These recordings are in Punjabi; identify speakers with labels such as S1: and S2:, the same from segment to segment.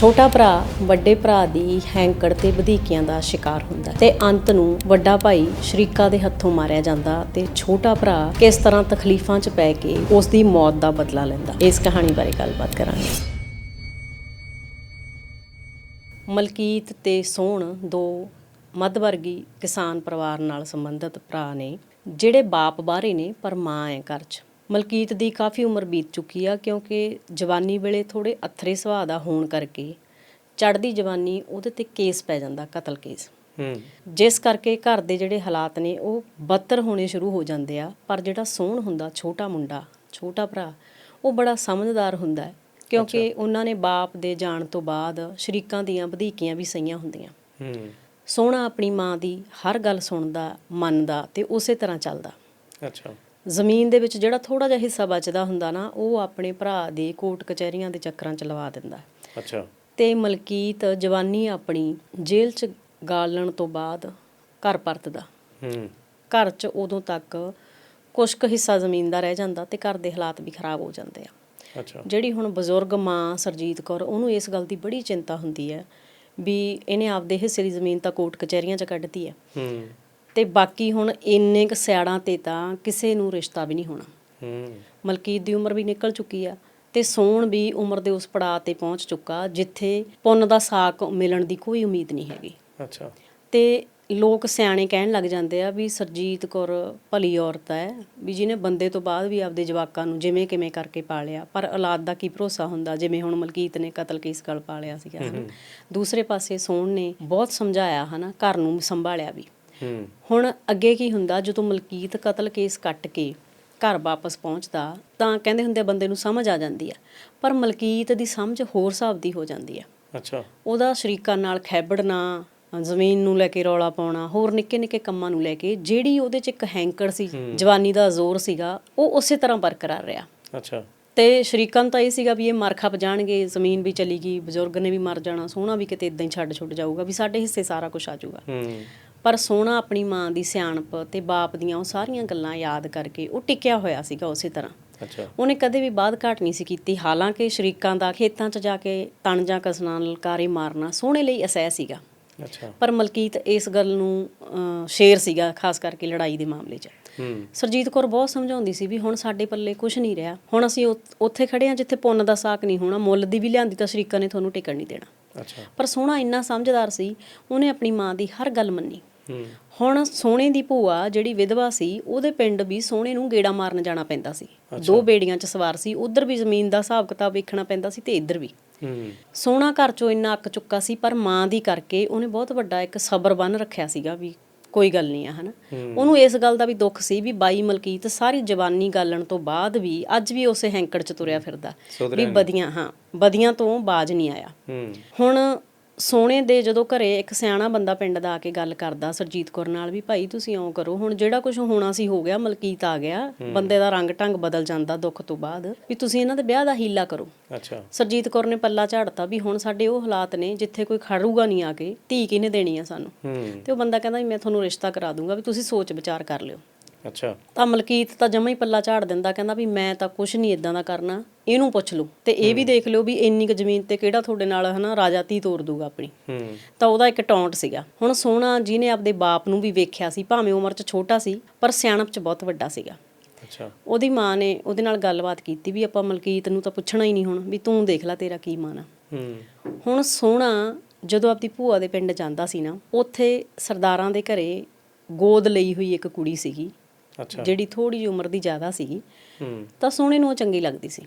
S1: ਛੋਟਾ ਭਰਾ ਵੱਡੇ ਭਰਾ ਦੀ ਹੈਂਕੜ ਤੇ ਵਧੀਕੀਆਂ ਦਾ ਸ਼ਿਕਾਰ ਹੁੰਦਾ ਤੇ ਅੰਤ ਨੂੰ ਵੱਡਾ ਭਾਈ ਸ਼ਰੀਕਾ ਦੇ ਹੱਥੋਂ ਮਾਰਿਆ ਜਾਂਦਾ ਤੇ ਛੋਟਾ ਭਰਾ ਕਿਸ ਤਰ੍ਹਾਂ ਤਕਲੀਫਾਂ 'ਚ ਪੈ ਕੇ ਉਸ ਦੀ ਮੌਤ ਦਾ ਬਦਲਾ ਲੈਂਦਾ। ਇਸ ਕਹਾਣੀ ਬਾਰੇ ਗੱਲਬਾਤ ਕਰਾਂਗੇ। ਮਲਕੀਤ ਤੇ ਸੋਹਣ ਦੋ ਮੱਧ ਵਰਗੀ ਕਿਸਾਨ ਪਰਿਵਾਰ ਨਾਲ ਸੰਬੰਧਿਤ ਭਰਾ ਨੇ, ਜਿਹੜੇ ਬਾਪ ਬਾਹਰੇ ਨੇ, ਪਰ ਮਾਂ ਹੈ ਘਰ 'ਚ। ਮਲਕੀਤ ਦੀ ਕਾਫੀ ਉਮਰ ਬੀਤ ਚੁੱਕੀ ਆ ਕਿਉਂਕਿ ਜਵਾਨੀ ਵੇਲੇ ਥੋੜੇ ਅਥਰੇ ਸੁਭਾਅ ਦਾ ਹੋਣ ਕਰਕੇ ਚੜ੍ਹਦੀ ਜਵਾਨੀ ਉਹਦੇ ਤੇ ਕੇਸ ਪੈ ਜਾਂਦਾ ਕਤਲ ਕੇਸ।
S2: ਹੂੰ।
S1: ਜਿਸ ਕਰਕੇ ਘਰ ਦੇ ਜਿਹੜੇ ਹਾਲਾਤ ਨੇ ਉਹ ਬੱਤਰ ਹੋਣੇ ਸ਼ੁਰੂ ਹੋ ਜਾਂਦੇ ਆ ਪਰ ਜਿਹੜਾ ਸੋਹਣ ਹੁੰਦਾ ਛੋਟਾ ਮੁੰਡਾ ਛੋਟਾ ਭਰਾ ਉਹ ਬੜਾ ਸਮਝਦਾਰ ਹੁੰਦਾ ਹੈ ਕਿਉਂਕਿ ਉਹਨਾਂ ਨੇ ਬਾਪ ਦੇ ਜਾਣ ਤੋਂ ਬਾਅਦ ਸ਼ਰੀਕਾਂ ਦੀਆਂ ਵਧੀਕੀਆਂ ਵੀ ਸਹੀਆਂ ਹੁੰਦੀਆਂ।
S2: ਹੂੰ।
S1: ਸੋਹਣਾ ਆਪਣੀ ਮਾਂ ਦੀ ਹਰ ਗੱਲ ਸੁਣਦਾ ਮੰਨਦਾ ਤੇ ਉਸੇ ਤਰ੍ਹਾਂ ਚੱਲਦਾ।
S2: ਅੱਛਾ।
S1: ਜ਼ਮੀਨ ਦੇ ਵਿੱਚ ਜਿਹੜਾ ਥੋੜਾ ਜਿਹਾ ਹਿੱਸਾ ਬਚਦਾ ਹੁੰਦਾ ਨਾ ਉਹ ਆਪਣੇ ਭਰਾ ਦੇ ਕੋਰਟ ਕਚਹਿਰੀਆਂ ਦੇ ਚੱਕਰਾਂ 'ਚ ਲਵਾ ਦਿੰਦਾ
S2: ਅੱਛਾ।
S1: ਤੇ ਮਲਕੀਤ ਜਵਾਨੀ ਆਪਣੀ ਜੇਲ੍ਹ 'ਚ ਗਾਲਣ ਤੋਂ ਬਾਅਦ ਘਰ ਪਰਤਦਾ।
S2: ਹੂੰ।
S1: ਘਰ 'ਚ ਉਦੋਂ ਤੱਕ ਕੁਛ ਕੁ ਹਿੱਸਾ ਜ਼ਮੀਨ ਦਾ ਰਹਿ ਜਾਂਦਾ ਤੇ ਘਰ ਦੇ ਹਾਲਾਤ ਵੀ ਖਰਾਬ ਹੋ ਜਾਂਦੇ ਆ।
S2: ਅੱਛਾ।
S1: ਜਿਹੜੀ ਹੁਣ ਬਜ਼ੁਰਗ ਮਾਂ ਸਰਜੀਤ ਕੌਰ ਉਹਨੂੰ ਇਸ ਗੱਲ ਦੀ ਬੜੀ ਚਿੰਤਾ ਹੁੰਦੀ ਹੈ ਵੀ ਇਹਨੇ ਆਪਦੇ ਹਿੱਸੇ ਦੀ ਜ਼ਮੀਨ ਤਾਂ ਕੋਰਟ ਕਚਹਿਰੀਆਂ 'ਚ ਕੱਢਤੀ ਹੈ।
S2: ਹੂੰ।
S1: ਤੇ ਬਾਕੀ ਹੁਣ ਇੰਨੇ ਕੁ ਸਿਆੜਾਂ ਤੇ ਤਾਂ ਕਿਸੇ ਨੂੰ ਰਿਸ਼ਤਾ ਵੀ ਨਹੀਂ ਹੋਣਾ।
S2: ਹੂੰ।
S1: ਮਲਕੀਤ ਦੀ ਉਮਰ ਵੀ ਨਿਕਲ ਚੁੱਕੀ ਆ ਤੇ ਸੋਹਣ ਵੀ ਉਮਰ ਦੇ ਉਸ ਪੜਾਅ ਤੇ ਪਹੁੰਚ ਚੁੱਕਾ ਜਿੱਥੇ ਪੁੰਨ ਦਾ ਸਾਕ ਮਿਲਣ ਦੀ ਕੋਈ ਉਮੀਦ ਨਹੀਂ ਹੈਗੀ।
S2: ਅੱਛਾ।
S1: ਤੇ ਲੋਕ ਸਿਆਣੇ ਕਹਿਣ ਲੱਗ ਜਾਂਦੇ ਆ ਵੀ ਸਰਜੀਤ ਕੌਰ ਭਲੀ ਔਰਤ ਹੈ ਵੀ ਜਿਹਨੇ ਬੰਦੇ ਤੋਂ ਬਾਅਦ ਵੀ ਆਪਦੇ ਜਵਾਕਾਂ ਨੂੰ ਜਿਵੇਂ ਕਿਵੇਂ ਕਰਕੇ ਪਾਲਿਆ ਪਰ ਔਲਾਦ ਦਾ ਕੀ ਭਰੋਸਾ ਹੁੰਦਾ ਜਿਵੇਂ ਹੁਣ ਮਲਕੀਤ ਨੇ ਕਤਲ ਕੇਸ ਗਲ ਪਾਲਿਆ ਸੀਗਾ ਹਨਾ। ਦੂਸਰੇ ਪਾਸੇ ਸੋਹਣ ਨੇ ਬਹੁਤ ਸਮਝਾਇਆ ਹਨਾ ਘਰ ਨੂੰ ਸੰਭਾਲਿਆ ਵੀ। ਹੁਣ ਅੱਗੇ ਕੀ ਹੁੰਦਾ ਜਦੋਂ ਮਲਕੀਤ ਕਤਲ ਕੇਸ ਕੱਟ ਕੇ ਘਰ ਵਾਪਸ ਪਹੁੰਚਦਾ ਤਾਂ ਕਹਿੰਦੇ ਹੁੰਦੇ ਬੰਦੇ ਨੂੰ ਸਮਝ ਆ ਜਾਂਦੀ ਆ ਪਰ ਮਲਕੀਤ ਦੀ ਸਮਝ ਹੋਰ ਹਿਸਾਬ ਦੀ ਹੋ ਜਾਂਦੀ ਆ।
S2: ਅੱਛਾ।
S1: ਉਹਦਾ ਸ਼ਰੀਕਾਂ ਨਾਲ ਖੈਬੜਨਾ ਜ਼ਮੀਨ ਨੂੰ ਲੈ ਕੇ ਰੌਲਾ ਪਾਉਣਾ ਹੋਰ ਨਿੱਕੇ ਨਿੱਕੇ ਕੰਮਾਂ ਨੂੰ ਲੈ ਕੇ ਜਿਹੜੀ ਉਹਦੇ 'ਚ ਇੱਕ ਹੈਂਕੜ ਸੀ ਜਵਾਨੀ ਦਾ ਜ਼ੋਰ ਸੀਗਾ ਉਹ ਉਸੇ ਤਰ੍ਹਾਂ ਬਰਕਰਾਰ ਰਿਹਾ।
S2: ਅੱਛਾ।
S1: ਤੇ ਸ਼ਰੀਕਾਂ ਤਾਂ ਇਹ ਸੀਗਾ ਵੀ ਇਹ ਮਰ ਖਪ ਜਾਣਗੇ ਜ਼ਮੀਨ ਵੀ ਚਲੀ ਗਈ ਬਜ਼ੁਰਗ ਨੇ ਵੀ ਮਰ ਜਾਣਾ ਸੋਹਣਾ ਵੀ ਕਿਤੇ ਇਦਾਂ ਹੀ ਛੱਡ ਛੁੱਟ ਜਾਊਗਾ ਵੀ ਸਾਡੇ ਹਿੱਸੇ ਸਾਰਾ ਕੁਝ ਆ ਜਾਊਗਾ।
S2: ਹੂੰ।
S1: ਪਰ ਸੋਹਣਾ ਆਪਣੀ ਮਾਂ ਦੀ ਸਿਆਣਪ ਤੇ ਬਾਪ ਦੀਆਂ ਉਹ ਸਾਰੀਆਂ ਗੱਲਾਂ ਯਾਦ ਕਰਕੇ ਉਹ ਟਿਕਿਆ ਹੋਇਆ ਸੀਗਾ ਉਸੇ ਤਰ੍ਹਾਂ।
S2: ਅੱਛਾ।
S1: ਉਹਨੇ ਕਦੇ ਵੀ ਬਾਦ ਘਾਟ ਨਹੀਂ ਸੀ ਕੀਤੀ। ਹਾਲਾਂਕਿ ਸ਼ਰੀਕਾਂ ਦਾ ਖੇਤਾਂ 'ਚ ਜਾ ਕੇ ਤਣ ਜਾਂ ਕਸਨਾਂ ਲਲਕਾਰੇ ਮਾਰਨਾ ਸੋਹਣੇ ਲਈ ਅਸਹਿ ਸੀਗਾ।
S2: ਅੱਛਾ।
S1: ਪਰ ਮਲਕੀਤ ਇਸ ਗੱਲ ਨੂੰ ਸ਼ੇਰ ਸੀਗਾ ਖਾਸ ਕਰਕੇ ਲੜਾਈ ਦੇ ਮਾਮਲੇ 'ਚ। ਸਰਜੀਤ ਕੌਰ ਬਹੁਤ ਸਮਝਾਉਂਦੀ ਸੀ ਵੀ ਹੁਣ ਸਾਡੇ ਪੱਲੇ ਕੁਝ ਨਹੀਂ ਰਿਹਾ। ਹੁਣ ਅਸੀਂ ਉੱਥੇ ਖੜੇ ਆ ਜਿੱਥੇ ਪੁੰਨ ਦਾ ਸਾਕ ਨਹੀਂ ਹੋਣਾ ਮੁੱਲ ਦੀ ਵੀ ਲਿਆਂਦੀ ਤਾਂ ਸ਼ਰੀਕਾਂ ਨੇ ਤੁਹਾਨੂੰ ਟਿਕਣ ਨਹੀਂ ਦੇਣਾ।
S2: ਅੱਛਾ।
S1: ਪਰ ਸੋਹਣਾ ਇੰਨਾ ਸਮਝਦਾਰ ਸੀ ਉਹਨੇ ਆਪਣੀ ਮਾਂ ਦੀ ਹਰ ਗੱਲ ਮੰਨੀ। ਹੁਣ ਸੋਹਣੇ ਦੀ ਭੂਆ ਜਿਹੜੀ ਵਿਧਵਾ ਸੀ ਉਹਦੇ ਪਿੰਡ ਵੀ ਸੋਹਣੇ ਨੂੰ ਗੇੜਾ ਮਾਰਨ ਜਾਣਾ ਪੈਂਦਾ ਸੀ। ਦੋ ਬੇੜੀਆਂ 'ਚ ਸਵਾਰ ਸੀ ਉਧਰ ਵੀ ਜ਼ਮੀਨ ਦਾ ਹਿਸਾਬ ਕਿਤਾਬ ਵੇਖਣਾ ਪੈਂਦਾ ਸੀ ਤੇ ਇੱਧਰ ਵੀ।
S2: ਹੂੰ।
S1: ਸੋਹਣਾ ਘਰ 'ਚੋਂ ਇੰਨਾ ਅੱਕ ਚੁੱਕਾ ਸੀ ਪਰ ਮਾਂ ਦੀ ਕਰਕੇ ਉਹਨੇ ਬਹੁਤ ਵੱਡਾ ਇੱਕ ਸਬਰ ਬੰਨ ਰੱਖਿਆ ਸੀਗਾ ਵੀ ਕੋਈ ਗੱਲ ਨਹੀਂ ਆ ਹਨਾ। ਉਹਨੂੰ ਇਸ ਗੱਲ ਦਾ ਵੀ ਦੁੱਖ ਸੀ ਵੀ ਬਾਈ ਮਲਕੀਤ ਸਾਰੀ ਜਵਾਨੀ ਗਾਲਣ ਤੋਂ ਬਾਅਦ ਵੀ ਅੱਜ ਵੀ ਉਸੇ ਹੈਂਕੜ 'ਚ ਤੁਰਿਆ ਫਿਰਦਾ ਵੀ ਬਦੀਆਂ ਹਾਂ ਬਦੀਆਂ ਤੋਂ ਬਾਜ ਨਹੀਂ ਆਇਆ।
S2: ਹੂੰ।
S1: ਹੁਣ ਸੋਹਣੇ ਦੇ ਜਦੋਂ ਘਰੇ ਇੱਕ ਸਿਆਣਾ ਬੰਦਾ ਪਿੰਡ ਦਾ ਆ ਕੇ ਗੱਲ ਕਰਦਾ ਸਰਜੀਤ ਕੌਰ ਨਾਲ ਵੀ ਭਾਈ ਤੁਸੀਂ ਇਉਂ ਕਰੋ। ਹੁਣ ਜਿਹੜਾ ਕੁਝ ਹੋਣਾ ਸੀ ਹੋ ਗਿਆ ਮਲਕੀਤ ਆ ਗਿਆ। ਬੰਦੇ ਦਾ ਰੰਗ ਢੰਗ ਬਦਲ ਜਾਂਦਾ ਦੁੱਖ ਤੋਂ ਬਾਅਦ ਵੀ ਤੁਸੀਂ ਇਹਨਾਂ ਦੇ ਵਿਆਹ ਦਾ ਹੀਲਾ ਕਰੋ।
S2: ਅੱਛਾ।
S1: ਸਰਜੀਤ ਕੌਰ ਨੇ ਪੱਲਾ ਝਾੜਤਾ ਵੀ ਹੁਣ ਸਾਡੇ ਉਹ ਹਾਲਾਤ ਨੇ ਜਿੱਥੇ ਕੋਈ ਖੜੂਗਾ ਨਹੀਂ ਆ ਕੇ ਧੀ ਕਿਹਨੇ ਦੇਣੀ ਆ ਸਾਨੂੰ? ਤੇ ਉਹ ਬੰਦਾ ਕਹਿੰਦਾ ਵੀ ਮੈਂ ਤੁਹਾਨੂੰ ਰਿਸ਼ਤਾ ਕਰਾ ਦੂੰਗਾ ਵੀ ਤੁਸੀਂ ਸੋਚ ਵਿਚਾਰ ਕਰ ਲਿਓ।
S2: ਅੱਛਾ।
S1: ਤਾਂ ਮਲਕੀਤ ਤਾਂ ਜਮਾ ਹੀ ਪੱਲਾ ਝਾੜ ਦਿੰਦਾ ਕਹਿੰਦਾ ਵੀ ਮੈਂ ਤਾਂ ਕੁਝ ਨਹੀਂ ਇਦਾਂ ਦਾ ਕਰਨਾ ਇਹਨੂੰ ਪੁੱਛ ਲਓ। ਤੇ ਇਹ ਵੀ ਦੇਖ ਲਿਓ ਵੀ ਇੰਨੀ ਕੁ ਜ਼ਮੀਨ ਤੇ ਕਿਹੜਾ ਤੁਹਾਡੇ ਨਾਲ ਹਨਾ ਰਾਜਾ ਧੀ ਤੋਰ ਦੂਗਾ ਆਪਣੀ।
S2: ਹੂੰ।
S1: ਤਾਂ ਉਹਦਾ ਇੱਕ ਟੌਂਟ ਸੀਗਾ। ਹੁਣ ਸੋਹਣਾ ਜਿਹਨੇ ਆਪਦੇ ਬਾਪ ਨੂੰ ਵੀ ਵੇਖਿਆ ਸੀ ਭਾਵੇਂ ਉਮਰ 'ਚ ਛੋਟਾ ਸੀ ਪਰ ਸਿਆਣਪ 'ਚ ਬਹੁਤ ਵੱਡਾ ਸੀਗਾ।
S2: ਅੱਛਾ।
S1: ਉਹਦੀ ਮਾਂ ਨੇ ਉਹਦੇ ਨਾਲ ਗੱਲਬਾਤ ਕੀਤੀ ਵੀ ਆਪਾਂ ਮਲਕੀਤ ਨੂੰ ਤਾਂ ਪੁੱਛਣਾ ਹੀ ਨਹੀਂ ਹੁਣ ਵੀ ਤੂੰ ਦੇਖ ਲੈ ਤੇਰਾ ਕੀ ਮਨ ਆ।
S2: ਹੂੰ।
S1: ਹੁਣ ਸੋਹਣਾ ਜਦੋਂ ਆਪਦੀ ਭੂਆ ਦੇ ਪਿੰਡ ਜਾਂਦਾ ਸੀ ਨਾ ਉੱਥੇ ਸਰਦਾਰਾਂ ਦੇ ਘਰੇ ਗੋਦ ਲਈ ਹੋਈ ਇੱਕ ਕੁੜੀ ਸੀਗੀ। ਜਿਹੜੀ ਥੋੜੀ ਜਿਹੀ ਉਮਰ ਦੀ ਜ਼ਿਆਦਾ ਸੀਗੀ
S2: ਹੂੰ।
S1: ਤਾਂ ਸੋਹਣੇ ਨੂੰ ਉਹ ਚੰਗੀ ਲੱਗਦੀ ਸੀ।